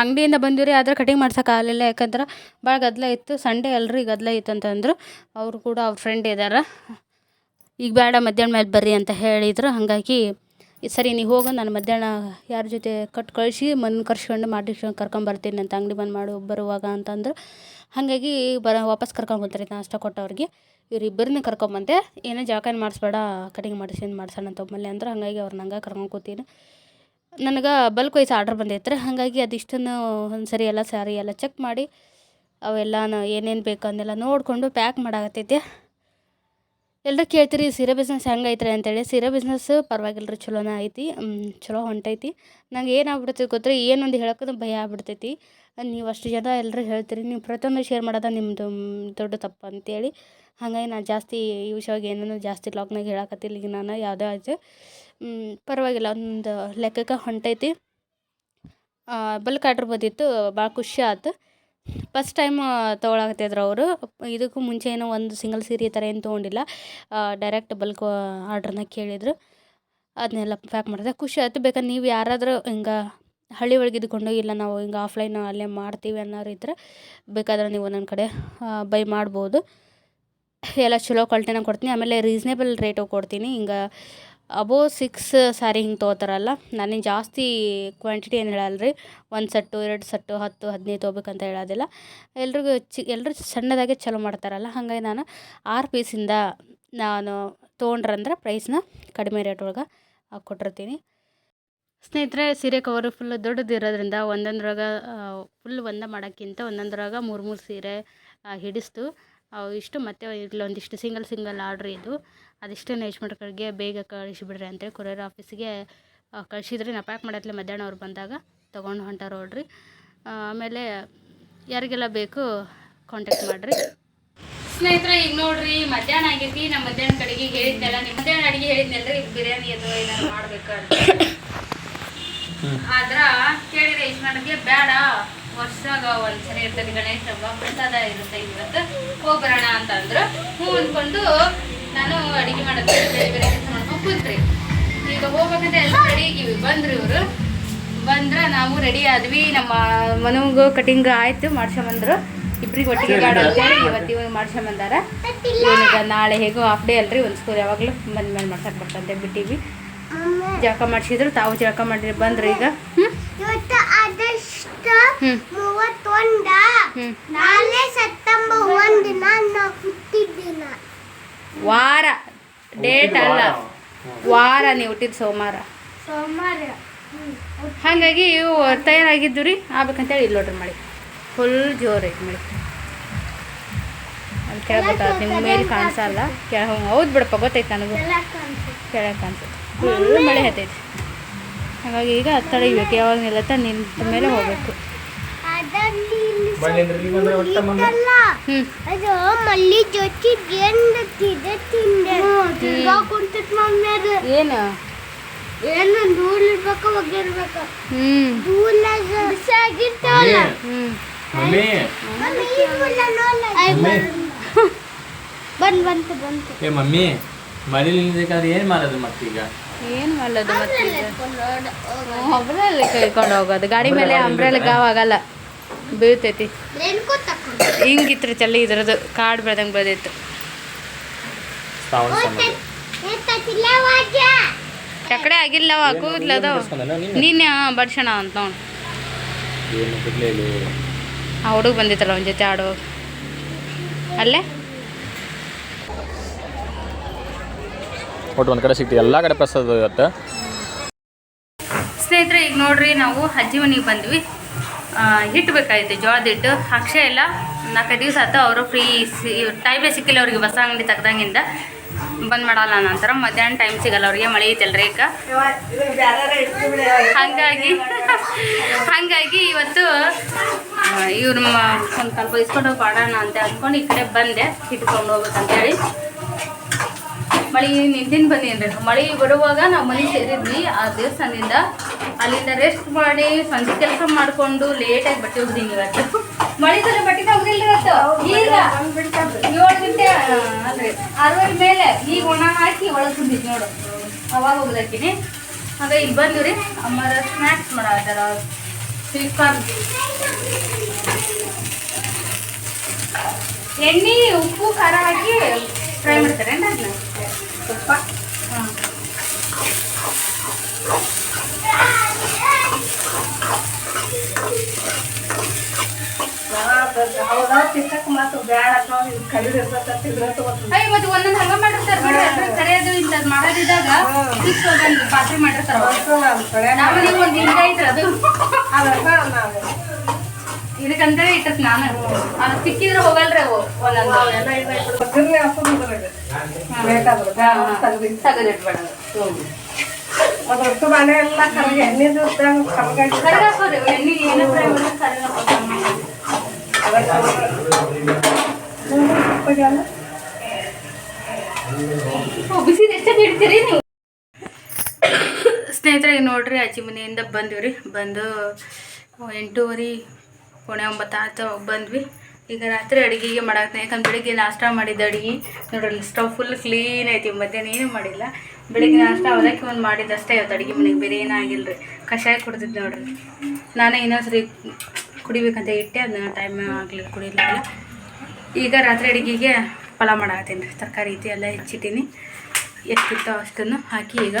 ಅಂಗಡಿಯಿಂದ ಬಂದಿವ್ರಿ, ಆದರೆ ಕಟಿಂಗ್ ಮಾಡ್ಸೋಕ್ಕಾಗಲಿಲ್ಲ ಯಾಕಂದ್ರೆ ಭಾಳ ಗದ್ದಲ ಇತ್ತು. ಸಂಡೇ ಅಲ್ರಿ ಗದ್ದಲ ಇತ್ತು ಅಂತಂದ್ರು. ಅವರು ಕೂಡ, ಅವ್ರ ಫ್ರೆಂಡ್ ಇದ್ದಾರೆ ಈಗ ಬೇಡ, ಮಧ್ಯಾಹ್ನ ಮೇಲೆ ಬರ್ರಿ ಅಂತ ಹೇಳಿದ್ರು. ಹಾಗಾಗಿ ಸರಿ, ನೀ ಹೋಗು, ನಾನು ಮಧ್ಯಾಹ್ನ ಯಾರ ಜೊತೆ ಕಟ್ ಕಳಿಸಿ, ಮನ್ ಕರ್ಸ್ಕೊಂಡು ಮಾಡಿಸ್ಕೊಂಡು ಕರ್ಕೊಂಬರ್ತೀನಿ ಅಂತ ಅಂಗಡಿ ಬಂದು ಮಾಡು, ಬರುವಾಗ ಅಂತಂದ್ರು. ಹಾಗಾಗಿ ಬರ ವಾಪಸ್ ಕರ್ಕೊಂಬರ್ತಾರೆ ನಾಷ್ಟ ಕೊಟ್ಟವ್ರಿಗೆ. ಇವರಿಬ್ಬರನ್ನ ಕರ್ಕೊಂಬಂದೆ, ಏನೋ ಜಳಕ ಮಾಡಿಸ್ಬೇಡ, ಕಟಿಂಗ್ ಮಾಡಿಸಿ ಮಾಡ್ಸೋಣ ಅಂತ ಒಮ್ಮೆಲೆ ಅಂದ್ರೆ. ಹಾಗಾಗಿ ಅವ್ರು ನಂಗೆ ಕರ್ಕೊಂಡು ಕೂತೀನಿ. ನನಗೆ ಬಲ್ಕ್ ವೈಸ್ ಆರ್ಡ್ರ್ ಬಂದೈತ್ರಿ, ಹಾಗಾಗಿ ಅದಿಷ್ಟನ್ನು ಒಂದು ಸರಿ ಎಲ್ಲ ಸಾರಿ ಎಲ್ಲ ಚೆಕ್ ಮಾಡಿ ಅವೆಲ್ಲ ಏನೇನು ಬೇಕು ಅಂದೆಲ್ಲ ನೋಡಿಕೊಂಡು ಪ್ಯಾಕ್ ಮಾಡಾಕತ್ತೈತೆ. ಎಲ್ಲರೂ ಕೇಳ್ತೀರಿ, ಸೀರೆ ಬಿಸ್ನೆಸ್ ಹೆಂಗೆ ಐತ್ರಿ ಅಂತೇಳಿ. ಸೀರೆ ಬಿಸ್ನೆಸ್ ಪರವಾಗಿಲ್ಲ ರೀ ಚಲೋನೇ ಐತಿ ಚಲೋ ಹೊಂಟೈತಿ. ನಂಗೆ ಏನಾಗ್ಬಿಡ್ತೈತಿ ಗೊತ್ತಿರಿ, ಏನೊಂದು ಹೇಳೋಕ್ಕೂ ಭಯ ಆಗ್ಬಿಡ್ತೈತಿ. ನೀವು ಅಷ್ಟು ಜನ ಎಲ್ಲರೂ ಹೇಳ್ತೀರಿ, ನೀವು ಪ್ರತಿಯೊಂದು ಶೇರ್ ಮಾಡೋದ ನಿಮ್ಮದು ದೊಡ್ಡ ತಪ್ಪು ಅಂತೇಳಿ. ಹಾಗಾಗಿ ನಾನು ಜಾಸ್ತಿ ಈ ವಿಷಯವಾಗಿ ಏನೂ ಜಾಸ್ತಿ ಲಾಕ್ನಾಗ ಹೇಳಕತ್ತಿಲ್ಲ. ಈಗ ನಾನು ಯಾವುದೇ ಆಯ್ತು ಪರವಾಗಿಲ್ಲ ಒಂದು ಲೆಕ್ಕಕ್ಕೆ ಹೊಂಟೈತಿ. ಬಲ್ಕ್ ಆರ್ಡ್ರ್ ಬಂದಿತ್ತು ಭಾಳ ಖುಷಿ ಆಯ್ತು ಫಸ್ಟ್ ಟೈಮ್ ತೊಗೊಳಕತ್ತಿದ್ರು ಅವರು. ಇದಕ್ಕೂ ಮುಂಚೆ ಏನೋ ಒಂದು ಸಿಂಗಲ್ ಸೀರೆ ಈ ಥರ ಏನು ತೊಗೊಂಡಿಲ್ಲ. ಡೈರೆಕ್ಟ್ ಬಲ್ಕ್ ಆರ್ಡ್ರನ್ನ ಕೇಳಿದರು. ಅದನ್ನೆಲ್ಲ ಪ್ಯಾಕ್ ಮಾಡಿದೆ. ಖುಷಿ ಆಯ್ತು. ಬೇಕಾದ್ರೆ ನೀವು ಯಾರಾದರೂ ಹಿಂಗೆ ಹಳ್ಳಿ ಒಳಗೆ ಇದ್ಕೊಂಡು ಇಲ್ಲ ನಾವು ಹಿಂಗೆ ಆಫ್ಲೈನ್ ಅಲ್ಲೇ ಮಾಡ್ತೀವಿ ಅನ್ನೋರು ಇದ್ರೆ ಬೇಕಾದ್ರೆ ನೀವು ಒಂದೊಂದು ಕಡೆ ಬೈ ಮಾಡ್ಬೋದು. ಎಲ್ಲ ಚಲೋ ಕ್ವಾಲಿಟಿನ ಕೊಡ್ತೀನಿ. ಆಮೇಲೆ ರೀಸ್ನೇಬಲ್ ರೇಟು ಕೊಡ್ತೀನಿ. ಹಿಂಗೆ ಅಬೋ ಸಿಕ್ಸ್ ಸ್ಯಾರಿ ಹಿಂಗೆ ತೊಗೋತಾರಲ್ಲ, ನಾನೇನು ಜಾಸ್ತಿ ಕ್ವಾಂಟಿಟಿ ಏನು ಹೇಳಲ್ಲ ರೀ ಒಂದು ಸೆಟ್ಟು, ಎರಡು ಸೆಟ್ಟು, ಹತ್ತು, ಹದಿನೈದು ತೊಗೋಬೇಕಂತ ಹೇಳೋದಿಲ್ಲ. ಎಲ್ರಿಗೂ ಚಿ ಎಲ್ಲರೂ ಸಣ್ಣದಾಗೆ ಚಲೋ ಮಾಡ್ತಾರಲ್ಲ, ಹಾಗಾಗಿ ನಾನು ಆರು ಪೀಸಿಂದ ನಾನು ತೊಗೊಂಡ್ರಂದ್ರೆ ಪ್ರೈಸ್ನ ಕಡಿಮೆ ರೇಟ್ ಒಳಗೆ ಕೊಟ್ಟಿರ್ತೀನಿ ಸ್ನೇಹಿತರೆ, ಸೀರೆ ಕವರು ಫುಲ್ ದೊಡ್ಡದು ಇರೋದ್ರಿಂದ ಒಂದೊಂದ್ರಾಗ ಫುಲ್ ಒಂದ ಮಾಡೋಕ್ಕಿಂತ ಒಂದೊಂದ್ರೊಳಗೆ ಮೂರು ಮೂರು ಸೀರೆ ಹಿಡಿಸ್ತು. ಇಷ್ಟು ಮತ್ತು ಇಲ್ಲೊಂದಿಷ್ಟು ಸಿಂಗಲ್ ಸಿಂಗಲ್ ಆರ್ಡ್ರ್ ಇದು. ಅದಿಷ್ಟು ಯಜಮಾನ್ರಿಗೆ ಬೇಗ ಕಳಿಸಿಬಿಡ್ರಿ ಅಂತೇಳಿ ಕೊರಿಯರ್ ಆಫೀಸಿಗೆ ಕಳಿಸಿದ್ರಿ. ನಾ ಪ್ಯಾಕ್ ಮಾಡತ್ಲೆ ಮಧ್ಯಾಹ್ನ ಅವ್ರು ಬಂದಾಗ ತೊಗೊಂಡು ಹೊಂಟಾರ ನೋಡ್ರಿ. ಆಮೇಲೆ ಯಾರಿಗೆಲ್ಲ ಬೇಕು ಕಾಂಟ್ಯಾಕ್ಟ್ ಮಾಡಿರಿ. ಸ್ನೇಹಿತರೆ, ಈಗ ನೋಡ್ರಿ, ಮಧ್ಯಾಹ್ನ ಆಗೈತಿ. ನಮ್ಮ ಮಧ್ಯಾಹ್ನ ಕಡೆಗೆ ಹೇಳಿದ್ನಲ್ಲ ನಿಮ್ಮ ಮಧ್ಯಾಹ್ನ ಅಡಿಗೆ ಹೇಳಿದ್ನಲ್ರಿ? ಬಿರಿಯಾನಿ ಅದು ಏನಾದ್ರು ಮಾಡ್ಬೇಕು ಅಂತ ಆದ್ರ ಕೇಳಿದ್ರೆ ಯಜಮಾನ್ಗೆ ಬೇಡ. ವರ್ಷಾಗ ಒಂದ್ಸರಿ ಇರ್ತದೆ ಗಣೇಶ ಹಬ್ಬ, ಪ್ರಸಾದ ಇರುತ್ತೆ ಇವತ್ತು. ಹೋಗ್ಬರೋಣ ಅಂತ ಅಂದ್ರು ಹ್ಞೂ ಅಂದ್ಕೊಂಡು ನಾನು ಅಡಿಗೆ ಮಾಡೋದು ಬೇರೆ ಬೇರೆ ಕೆಲಸ ಮಾಡ್ಕೊಂಡು ಕೂತ್ರಿ. ಈಗ ಹೋಗ್ಬೇಕಂತ ಎಲ್ಲ ರೆಡಿ ಆಗಿವಿ. ಬಂದ್ರಿ ಇವರು. ಬಂದ್ರ ನಾವು ರೆಡಿ ಆದ್ವಿ. ನಮ್ಮ ಮನವಿಗೂ ಕಟಿಂಗ್ ಆಯ್ತು ಮಾಡ್ಸ್ಕೊಂಬಂದ್ರು. ಇಬ್ರಿಗೆ ಒಟ್ಟಿಗೆ ಬೇಡ ಅಂತೇಳಿ ಇವತ್ತು ಇವಾಗ ಈಗ ನಾಳೆ ಹೇಗೋ ಹಾಫ್ ಡೇ ಅಲ್ರಿ. ಒಂದು ಸ್ಕೂಲ್ ಯಾವಾಗಲೂ ಬಂದ ಮೇಲೆ ಮಾಡ್ಸಕ್ಕೆ ಬರ್ತಂತೆ ಬಿಟ್ಟಿವಿ. ಜಳಕ ಮಾಡಿಸಿದ್ರು. ತಾವು ಜಳಕ ಮಾಡಿ ಬಂದ್ರಿ ಈಗ. ಹ್ಮ್. ಮೂವತ್ತೊಂದ. ನಾಳೆ ಸೆಪ್ಟೆಂಬರ್ ಒಂದು ನಾನು ಹುಟ್ಟಿದ್ದಿನ ವಾರ. ಡೇಟ್ ಅಲ್ಲ. ವಾರ. ನೀವು ಹುಟ್ಟಿದ ಸೋಮವಾರ. ಸೋಮವಾರ. ಹಾಗಾಗಿ ಇವು ತಯಾರಾಗಿದ್ದು ರೀ ಆಗ್ಬೇಕಂತೇಳಿ ಇಲ್ಲಿ ನೋಡ್ರಿ ಮಾಡಿ ಫುಲ್ ಜೋರು ಐತಿ ಮಾಡಿ ಅಂತ ಕೆಳಗೆ ಗೊತ್ತಾಗುತ್ತೆ ನಿಮ್ಮ ಮೇಲೆ ಕಾಣಿಸಲ್ಲ. ಕೇಳ ಹೌದು ಬಿಡಪ್ಪ ಗೊತ್ತೈತೆ ನನಗೂ? ಕೇಳಕ್ಕೆ ಕಾಣಿಸುತ್ತೆ ಫುಲ್ ಮಳೆ ಹತ್ತೈತಿ. ಹಾಗಾಗಿ ಈಗ ತಡಿಬೇಕು ಯಾವಾಗ ನಿಲ್ಲತ್ತ ನಿಂತ ಮೇಲೆ ಹೋಗ್ಬೇಕು. ಅದು ಮಲ್ಲಿ ಜೊತೆ ಗೆಂಡ ತಿದೆ ಮಮ್ಮಿ ಅದು. ಏನು? ಏನು? ಧೂಳ್ ಇರ್ಬೇಕು ಒಗ್ಗಿರ್ಬೇಕ ಹ್ಞೂ ಧೂಲಾಗ ಬಿಸಿ ಆಗಿರ್ತಾವಲ್ಲ. Mummy mummy. ಈ ಧೂಳ ನೋಡ್ಲ. ಬಂದ್ ಬಂತು ಬಂತು. ಏ ಮಮ್ಮಿ ಮನೇಲಿ ನಿಲ್ಬೇಕಾದ್ರೆ ಏನು ಮಾಡೋದು ಮತ್ತೀಗ? ಏನು ಮಾಡೋದು ಮತ್ತೆ ಕೈಕೊಂಡು ಹೋಗೋದು. ಗಾಡಿ ಮೇಲೆ ಅಂಬ್ರೆಲ್ಲ ಗಾವ್ ಆಗಲ್ಲ. ಬೀಳ್ತೈತಿ. ಹಿಂಗಿತ್ತು ಚಳಿ ಇದ್ರದ್ದು ಕಾಡು ಬೆಳೆದಂಗೆ ಬೆಳೆದಿತ್ತು ಚಕಡೆ ಆಗಿಲ್ಲ ಕೂದ್ಲ ಬಿಡಿಸ್ಕೊಂಡಲ್ಲ ನೀನು? ಬಡ್ಸೋಣ ಅಂತ ಆ ಹುಡುಗ ಬಂದಿತ್ತಲ್ಲ ಅವನ ಜೊತೆ ಆಡೋ. ಅಲ್ಲೇ? ಒಟ್ಟು ಒಂದು ಕಡೆ ಸಿಗ್ತೀವಿ ಎಲ್ಲ ಕಡೆ ಪ್ರಸಾದ ಇವತ್ತು ಸ್ನೇಹಿತರೆ ಈಗ ನೋಡ್ರಿ ನಾವು ಅಜ್ಜಿ ಮನೆಗೆ ಬಂದ್ವಿ. ಹಿಟ್ಟು ಬೇಕಾಗಿತ್ತು ಜೋಳದ ಹಿಟ್ಟು. ಅಕ್ಷಯ ಇಲ್ಲ ನಾಲ್ಕೈದು ದಿವಸ ಆಯ್ತು ಅವರು ಫ್ರೀ ಸಿ ಟೈಮೇ ಸಿಕ್ಕಿಲ್ಲ ಅವ್ರಿಗೆ, ಬಸ್ ಅಂಗಡಿ ತೆಗ್ದಂಗಿಂದ. ಬಂದ್ ಮಾಡಲ್ಲ ನಂತರ ಮಧ್ಯಾಹ್ನ ಟೈಮ್ ಸಿಗಲ್ಲ ಅವ್ರಿಗೆ, ಮಳೆ ಐತಲ್ರಿ ಈಗ. ಹಂಗಾಗಿ, ಹಾಗಾಗಿ ಇವತ್ತು ಇವ್ರ ಒಂದು ಸ್ವಲ್ಪ ಇಸ್ಕೊಂಡು ಹೋಗಿ ಮಾಡೋಣ ಅಂತ ಅಂದ್ಕೊಂಡು ಈ ಕಡೆ ಬಂದೆ ಇಟ್ಕೊಂಡು ಹೋಗ್ಬೇಕಂತೇಳಿ. ಮಳೆ ನಿಂತಿನ ಬಂದೇನ್ರಿ ಮಳೆ ಬರುವಾಗ ನಾವು ಮನೆ ಸೇರಿದ್ವಿ ಆ ದೇವಸ್ಥಾನದಿಂದ. ಅಲ್ಲಿಂದ ರೆಸ್ಟ್ ಮಾಡಿ ಸಂಜೆ ಕೆಲಸ ಮಾಡ್ಕೊಂಡು ಲೇಟಾಗಿ ಬಟ್ಟೆ ಒಗ್ದೀನಿ ಇವತ್ತು. ಮಳೆ ತರ ಬಟ್ಟೆ ಒಗ್ದಿಲ್ಲ ಇವತ್ತು? ಈಗ ಏಳು ಗಂಟೆ ಅಲ್ರಿ ಮೇಲೆ ಈಗ ಒಣ ಹಾಕಿ ಒಳಗೆ ತುಂಬಿದ್ ನೋಡು. ಅವಾಗ ಹೋಗ್ಲಕ್ಕಿನಿ ಹಾಗೆ ಇಲ್ಲಿ ಬಂದಿವ್ರಿ ಅಮ್ಮರ ಸ್ನ್ಯಾಕ್ಸ್ ಮಾಡತ್ತಾರ ಸ್ವೀಟ್ ಕಾರ್ನ್ ಎಣ್ಣೆ ಉಪ್ಪು ಖಾರ ಹಾಕಿ ಫ್ರೈ ಮಾಡ್ತಾರೆ ತುಪ್ಪ? ಹಾಂ. ಅಯ್ಯ ಮತ್ತೆ ಒಂದೊಂದು ಹಂಗ ಮಾಡಿರ್ತಾರೆ ಬಿಡ್ರಿ. ಅದ್ರ ಕರೆಯೋದು ಇಂಥದ್ದು ಮಾಡೋದಿದ್ದಾಗ ಫಿಕ್ಸ್ ಪಾತ್ರೆ ಮಾಡಿರ್ತಾರ ನಮ್ಮನೆ ಒಂದು ಹಿಂಗ ಐತ್ರಿ ಅದು. ಇದಕ್ಕಂತೇಳಿ ಇಟ್ಟತ್ ನಾನು. ಅದು ಸಿಕ್ಕಿದ್ರೆ ಹೋಗಲ್ರಿ ಅವು. ಒಂದೊಂದು ತೆಗೆದಿಟ್ಬಿಡೋದು. ಅದಷ್ಟು ಮನೆ ಎಲ್ಲ ಕರಗ ಎಣ್ಣೆದು ಕರಿಗಾಕೋರಿ ಎಣ್ಣೆ ಏನು ಓ, ಬಿಸಿ ಎಷ್ಟೊತ್ತು ಇಡ್ತೀರಿ ನೀವು? ಸ್ನೇಹಿತರಿಗೆ ನೋಡ್ರಿ ಅಜ್ಜಿ ಮನೆಯಿಂದ ಬಂದಿವ್ರಿ. ಬಂದು ಎಂಟೂವರೆ ಪುಣೆ ಒಂಬತ್ತು ಆಯ್ತು ಬಂದ್ವಿ. ಈಗ ರಾತ್ರಿ ಅಡುಗೆಗೆ ಮಾಡಾಕ್ತೀನಿ ಯಾಕಂದ್ರೆ ಬೆಳಿಗ್ಗೆ ನಾಷ್ಟ ಮಾಡಿದ್ದು ಅಡುಗೆ. ನೋಡ್ರಿ ಸ್ಟವ್ ಫುಲ್ ಕ್ಲೀನ್ ಐತಿ. ಮಧ್ಯಾಹ್ನ ಏನೂ ಮಾಡಿಲ್ಲ. ಬೆಳಿಗ್ಗೆ ನಾಷ್ಟ ಅವಲಕ್ಕಿ ಒಂದು ಮಾಡಿದ್ದಷ್ಟೇ ಇವತ್ತು ಅಡುಗೆ ಮನೆಗೆ ಬೇರೆ ಏನಾಗಿಲ್ಲ ರೀ ಕಷಾಯ ಕುಡ್ದಿದ್ದು ನೋಡ್ರಿ. ನಾನೇ ಇನ್ನೊಂದ್ಸರಿ ಕುಡಿಬೇಕಂತ ಇಟ್ಟೆ. ಅದನ್ನ ಟೈಮ್ ಆಗಲಿ ಕುಡಿಲಿಲ್ಲ. ಈಗ ರಾತ್ರಿ ಅಡುಗೆಗೆ ಪಲಾವ್ ಮಾಡಾಕತ್ತೀನಿ ರೀ. ತರಕಾರಿ ಇತಿ ಎಲ್ಲ ಹೆಚ್ಚಿಟ್ಟೀನಿ. ಎಷ್ಟಿತ್ತೋ ಅಷ್ಟನ್ನು ಹಾಕಿ ಈಗ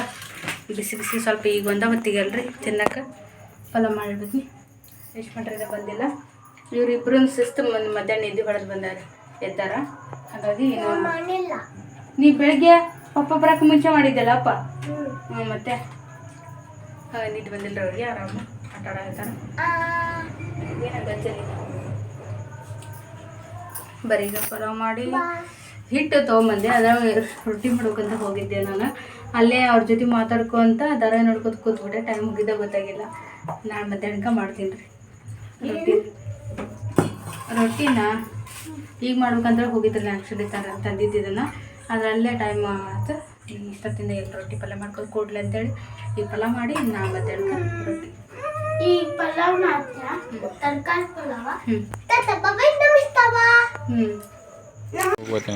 ಬಿಸಿ ಬಿಸಿ ಸ್ವಲ್ಪ ಈಗ ಒಂದ ಹೊತ್ತಿಗಲ್ರಿ ತಿನ್ನಕ್ಕೆ ಪಲಾವ್ ಮಾಡಿಬಿಡ್ತೀನಿ ಮಾಡ್ರೆ ಬಂದಿಲ್ಲ. ಇವ್ರಿಬ್ರು ಶಿಸ್ತು ಒಂದು ಮಧ್ಯಾಹ್ನ ನಿದ್ದೆ ಹೊಡೆದು ಬಂದಾರ ಎದ್ದಾರ. ಹಾಗಾಗಿ ನೀ ಬೆಳಗ್ಗೆ ಪಪ್ಪ ಬರಕ್ಕೆ ಮುಂಚೆ ಮಾಡಿದ್ದಲ್ಲ ಅಪ್ಪ? ಹ್ಞೂ ಮತ್ತೆ? ಹಾಗೆ ನಿದ್ದೆ ಬಂದಿಲ್ಲ ಅವ್ರಿಗೆ ಆರಾಮ ಆಟ ಆಡತ್ತಾರ ಬರೀ ಈಗ ಪಲಾವ್ ಮಾಡಿ ಹಿಟ್ಟು ತೊಗೊಂಬಂದೆ ಅದರ ರೊಟ್ಟಿ ಮಾಡ್ಬೇಕಂತ ಹೋಗಿದ್ದೆ ನಾನು. ಅಲ್ಲೇ ಅವ್ರ ಜೊತೆ ಮಾತಾಡ್ಕೊಂತ ದರ ನೋಡ್ಕೊತ ಕೂತ್ಬಿಟ್ಟೆ ಟೈಮ್ ಮುಗಿದ ಗೊತ್ತಾಗಿಲ್ಲ. ನಾನು ಮಧ್ಯಾಹ್ನಕ್ಕೆ ಮಾಡ್ತೀನಿ ರೀ. ರೊಟ್ಟಿ. ರೊಟ್ಟಿನ ಈಗ ಮಾಡ್ಬೇಕಂದ್ರೆ ಹೋಗಿದ್ರಲ್ಲ ಆ್ಯಕ್ಚುಲಿ ತರ ತಂದಿದ್ದನ್ನು ಅದರಲ್ಲೇ ಟೈಮ್ ಆಯ್ತು ಇಷ್ಟೊತ್ತಿಂದ ಎಲ್ಲ ರೊಟ್ಟಿ ಪಲ್ಯ ಮಾಡ್ಕೊಂಡು ಕೊಡ್ಲಿ ಅಂತೇಳಿ ಈ ಪಲಾವ್ ಮಾಡಿ ನಾ ಮತ್ತೆ ರೊಟ್ಟಿ. ಈ ಪಲಾವ್ ಮಾತ್ರ ತರಕಾರಿ ಪಲಾವ ಹ್ಞೂ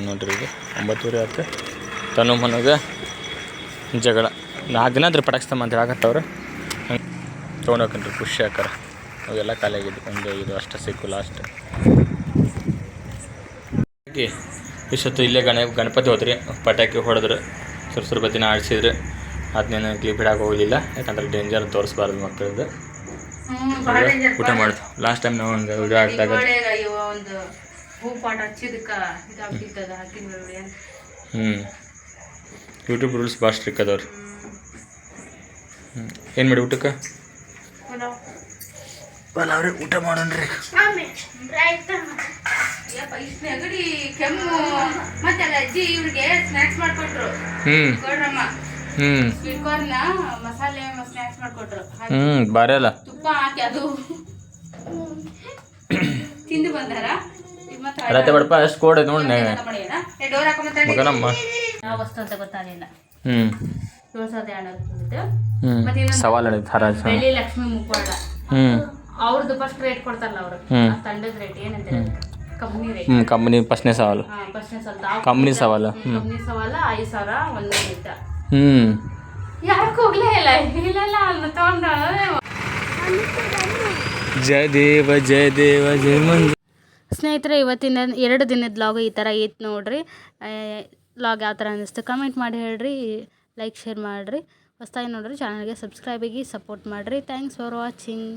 ನೋಡ್ರಿ ಇದು ಒಂಬತ್ತುವರೆ ಆಯ್ತು ತನು ಮನೆಗೆ ಜಗಳ. ನಾಲ್ಕು ದಿನ ಅದ್ರ ಪಟಾಕ್ಸ್ತಮ್ಮ ಅಂತ ಹೇಳಕತ್ತವ್ರು ತೊಗೊಂಡೋಕನ್ರಿ ಖುಷಿ ಆಕಾರ ಅವೆಲ್ಲ ಖಾಲಿ ಆಗಿದ್ದು ಒಂದು ಇದು ಅಷ್ಟು ಸಿಕ್ಕು ಲಾಸ್ಟ್ ಇಷ್ಟೊತ್ತು ಇಲ್ಲೇ ಗಣ ಗಣಪತಿ ಹೋದ್ರಿ. ಪಟಾಕಿ ಹೊಡೆದ್ರು ಸುರ್ಸುರು ಬತ್ತಿನ ಆಡಿಸಿದ್ರು. ಅದನ್ನೇನು ಕ್ಲಿಪ್ ಇಡಕ್ಕೆ ಹೋಗಲಿಲ್ಲ. ಯಾಕಂದ್ರೆ ಡೇಂಜರ್ ತೋರಿಸ್ಬಾರ್ದು ಮಕ್ಕಳದ್ದು. ಊಟ ಮಾಡ್ತು ಲಾಸ್ಟ್ ಟೈಮ್ ನಾವು ಒಂದು ವಿಡಿಯೋ ಹಾಕಿದಾಗ ಹ್ಞೂ ಯೂಟ್ಯೂಬ್ ರೂಲ್ಸ್ ಭಾಳ ಸ್ಟ್ರಿಕ್ ಅದಾವ್ರಿ. ಹ್ಞೂ ಏನು ಮಾಡಿ ಊಟಕ್ಕೆ? ಅವ್ರೆ ಊಟ ಮಾಡೋಣ್ರಿ. ನೆಗಡಿ ಕೆಮ್ಮು ಮತ್ತೆ ಅಜ್ಜಿ ಇವ್ರಿಗೆ ಸ್ನ್ಯಾಕ್ಸ್ ಮಾಡ್ಕೊಟ್ರು. ಹ್ಞೂ ಕೊಡ್ರಮ್ಮ. ಹ್ಞೂ ಸ್ವೀಟ್ ಕಾರ್ನ್ ಮಸಾಲೆ ಸ್ನ್ಯಾಕ್ಸ್ ಮಾಡ್ಕೊಟ್ರು. ಹಾಕಿ ಹ್ಞೂ ಬಾರಿ ಅಲ್ಲ. ತುಪ್ಪ ಹಾಕಿ ಅದು. ತಿಂದು ಬಂದಾರ? ಈಗ ಮತ್ತೆ ರತೆ ಬಡಪ ಎಷ್ಟು ಕೋಡ್ ನೋಡಿ ಡೋರ್ ಯಾವ ವಸ್ತು ಅಂತ ಗೊತ್ತಾಗಲಿಲ್ಲ ಏಳು ಸಾವಿರದ ಮತ್ತೆ ಇನ್ನೊಂದು ಸವಾಲು ಹಿಡಿದು ಹರಾಜ್ ಬೆಳ್ಳಿ ಲಕ್ಷ್ಮಿ ಹ್ಞೂ ಅವ್ರದ್ದು ಫಸ್ಟ್ ರೇಟ್ ಕೊಡ್ತಾರಲ್ಲ ಅವರು. ಹ್ಮ್. ತಂಡದ ರೇಟ್ ಏನಂತ ಕಂಪ್ನಿ ರೇಟ್ ಹ್ಞೂ ಕಂಪ್ನಿ ಫಸ್ಟ್ನೇ ಸವಾಲು. ಹಾ ಫಸ್ಟ್ನೇ ಸ್ವಲ್ಪ ಕಂಪ್ನಿ ಸವಾಲು. ಹ್ಞೂ ಕಂಪ್ನಿ ಸವಾಲ ಐದು ಸಾವಿರ ಒಂದು ಇತ್ತ ಹ್ಞೂ ಯಾಕೆ ಹೋಗ್ಲೇ ಇಲ್ಲ. ಇಲ್ಲೆಲ್ಲ ಅಲ್ಲಿ ತಗೊಂಡ ಜಯ ದೇವ ಜಯ ದೇವ ಜಯ ಮಂಜು. ಸ್ನೇಹಿತರೆ ಇವತ್ತಿನ ಎರಡು ದಿನದ ಲಾಗ್ ಈ ಥರ ಇತ್ತು ನೋಡ್ರಿ. ಲಾಗ್ ಯಾವ ಥರ ಅನ್ನಿಸ್ತು ಕಮೆಂಟ್ ಮಾಡಿ ಹೇಳ್ರಿ. ಲೈಕ್ ಶೇರ್ ಮಾಡಿರಿ. ಹೊಸ್ದಾಗಿ ನೋಡ್ರಿ ಚಾನಲ್ಗೆ ಸಬ್ಸ್ಕ್ರೈಬ್ ಆಗಿ ಸಪೋರ್ಟ್ ಮಾಡಿರಿ. Thanks for watching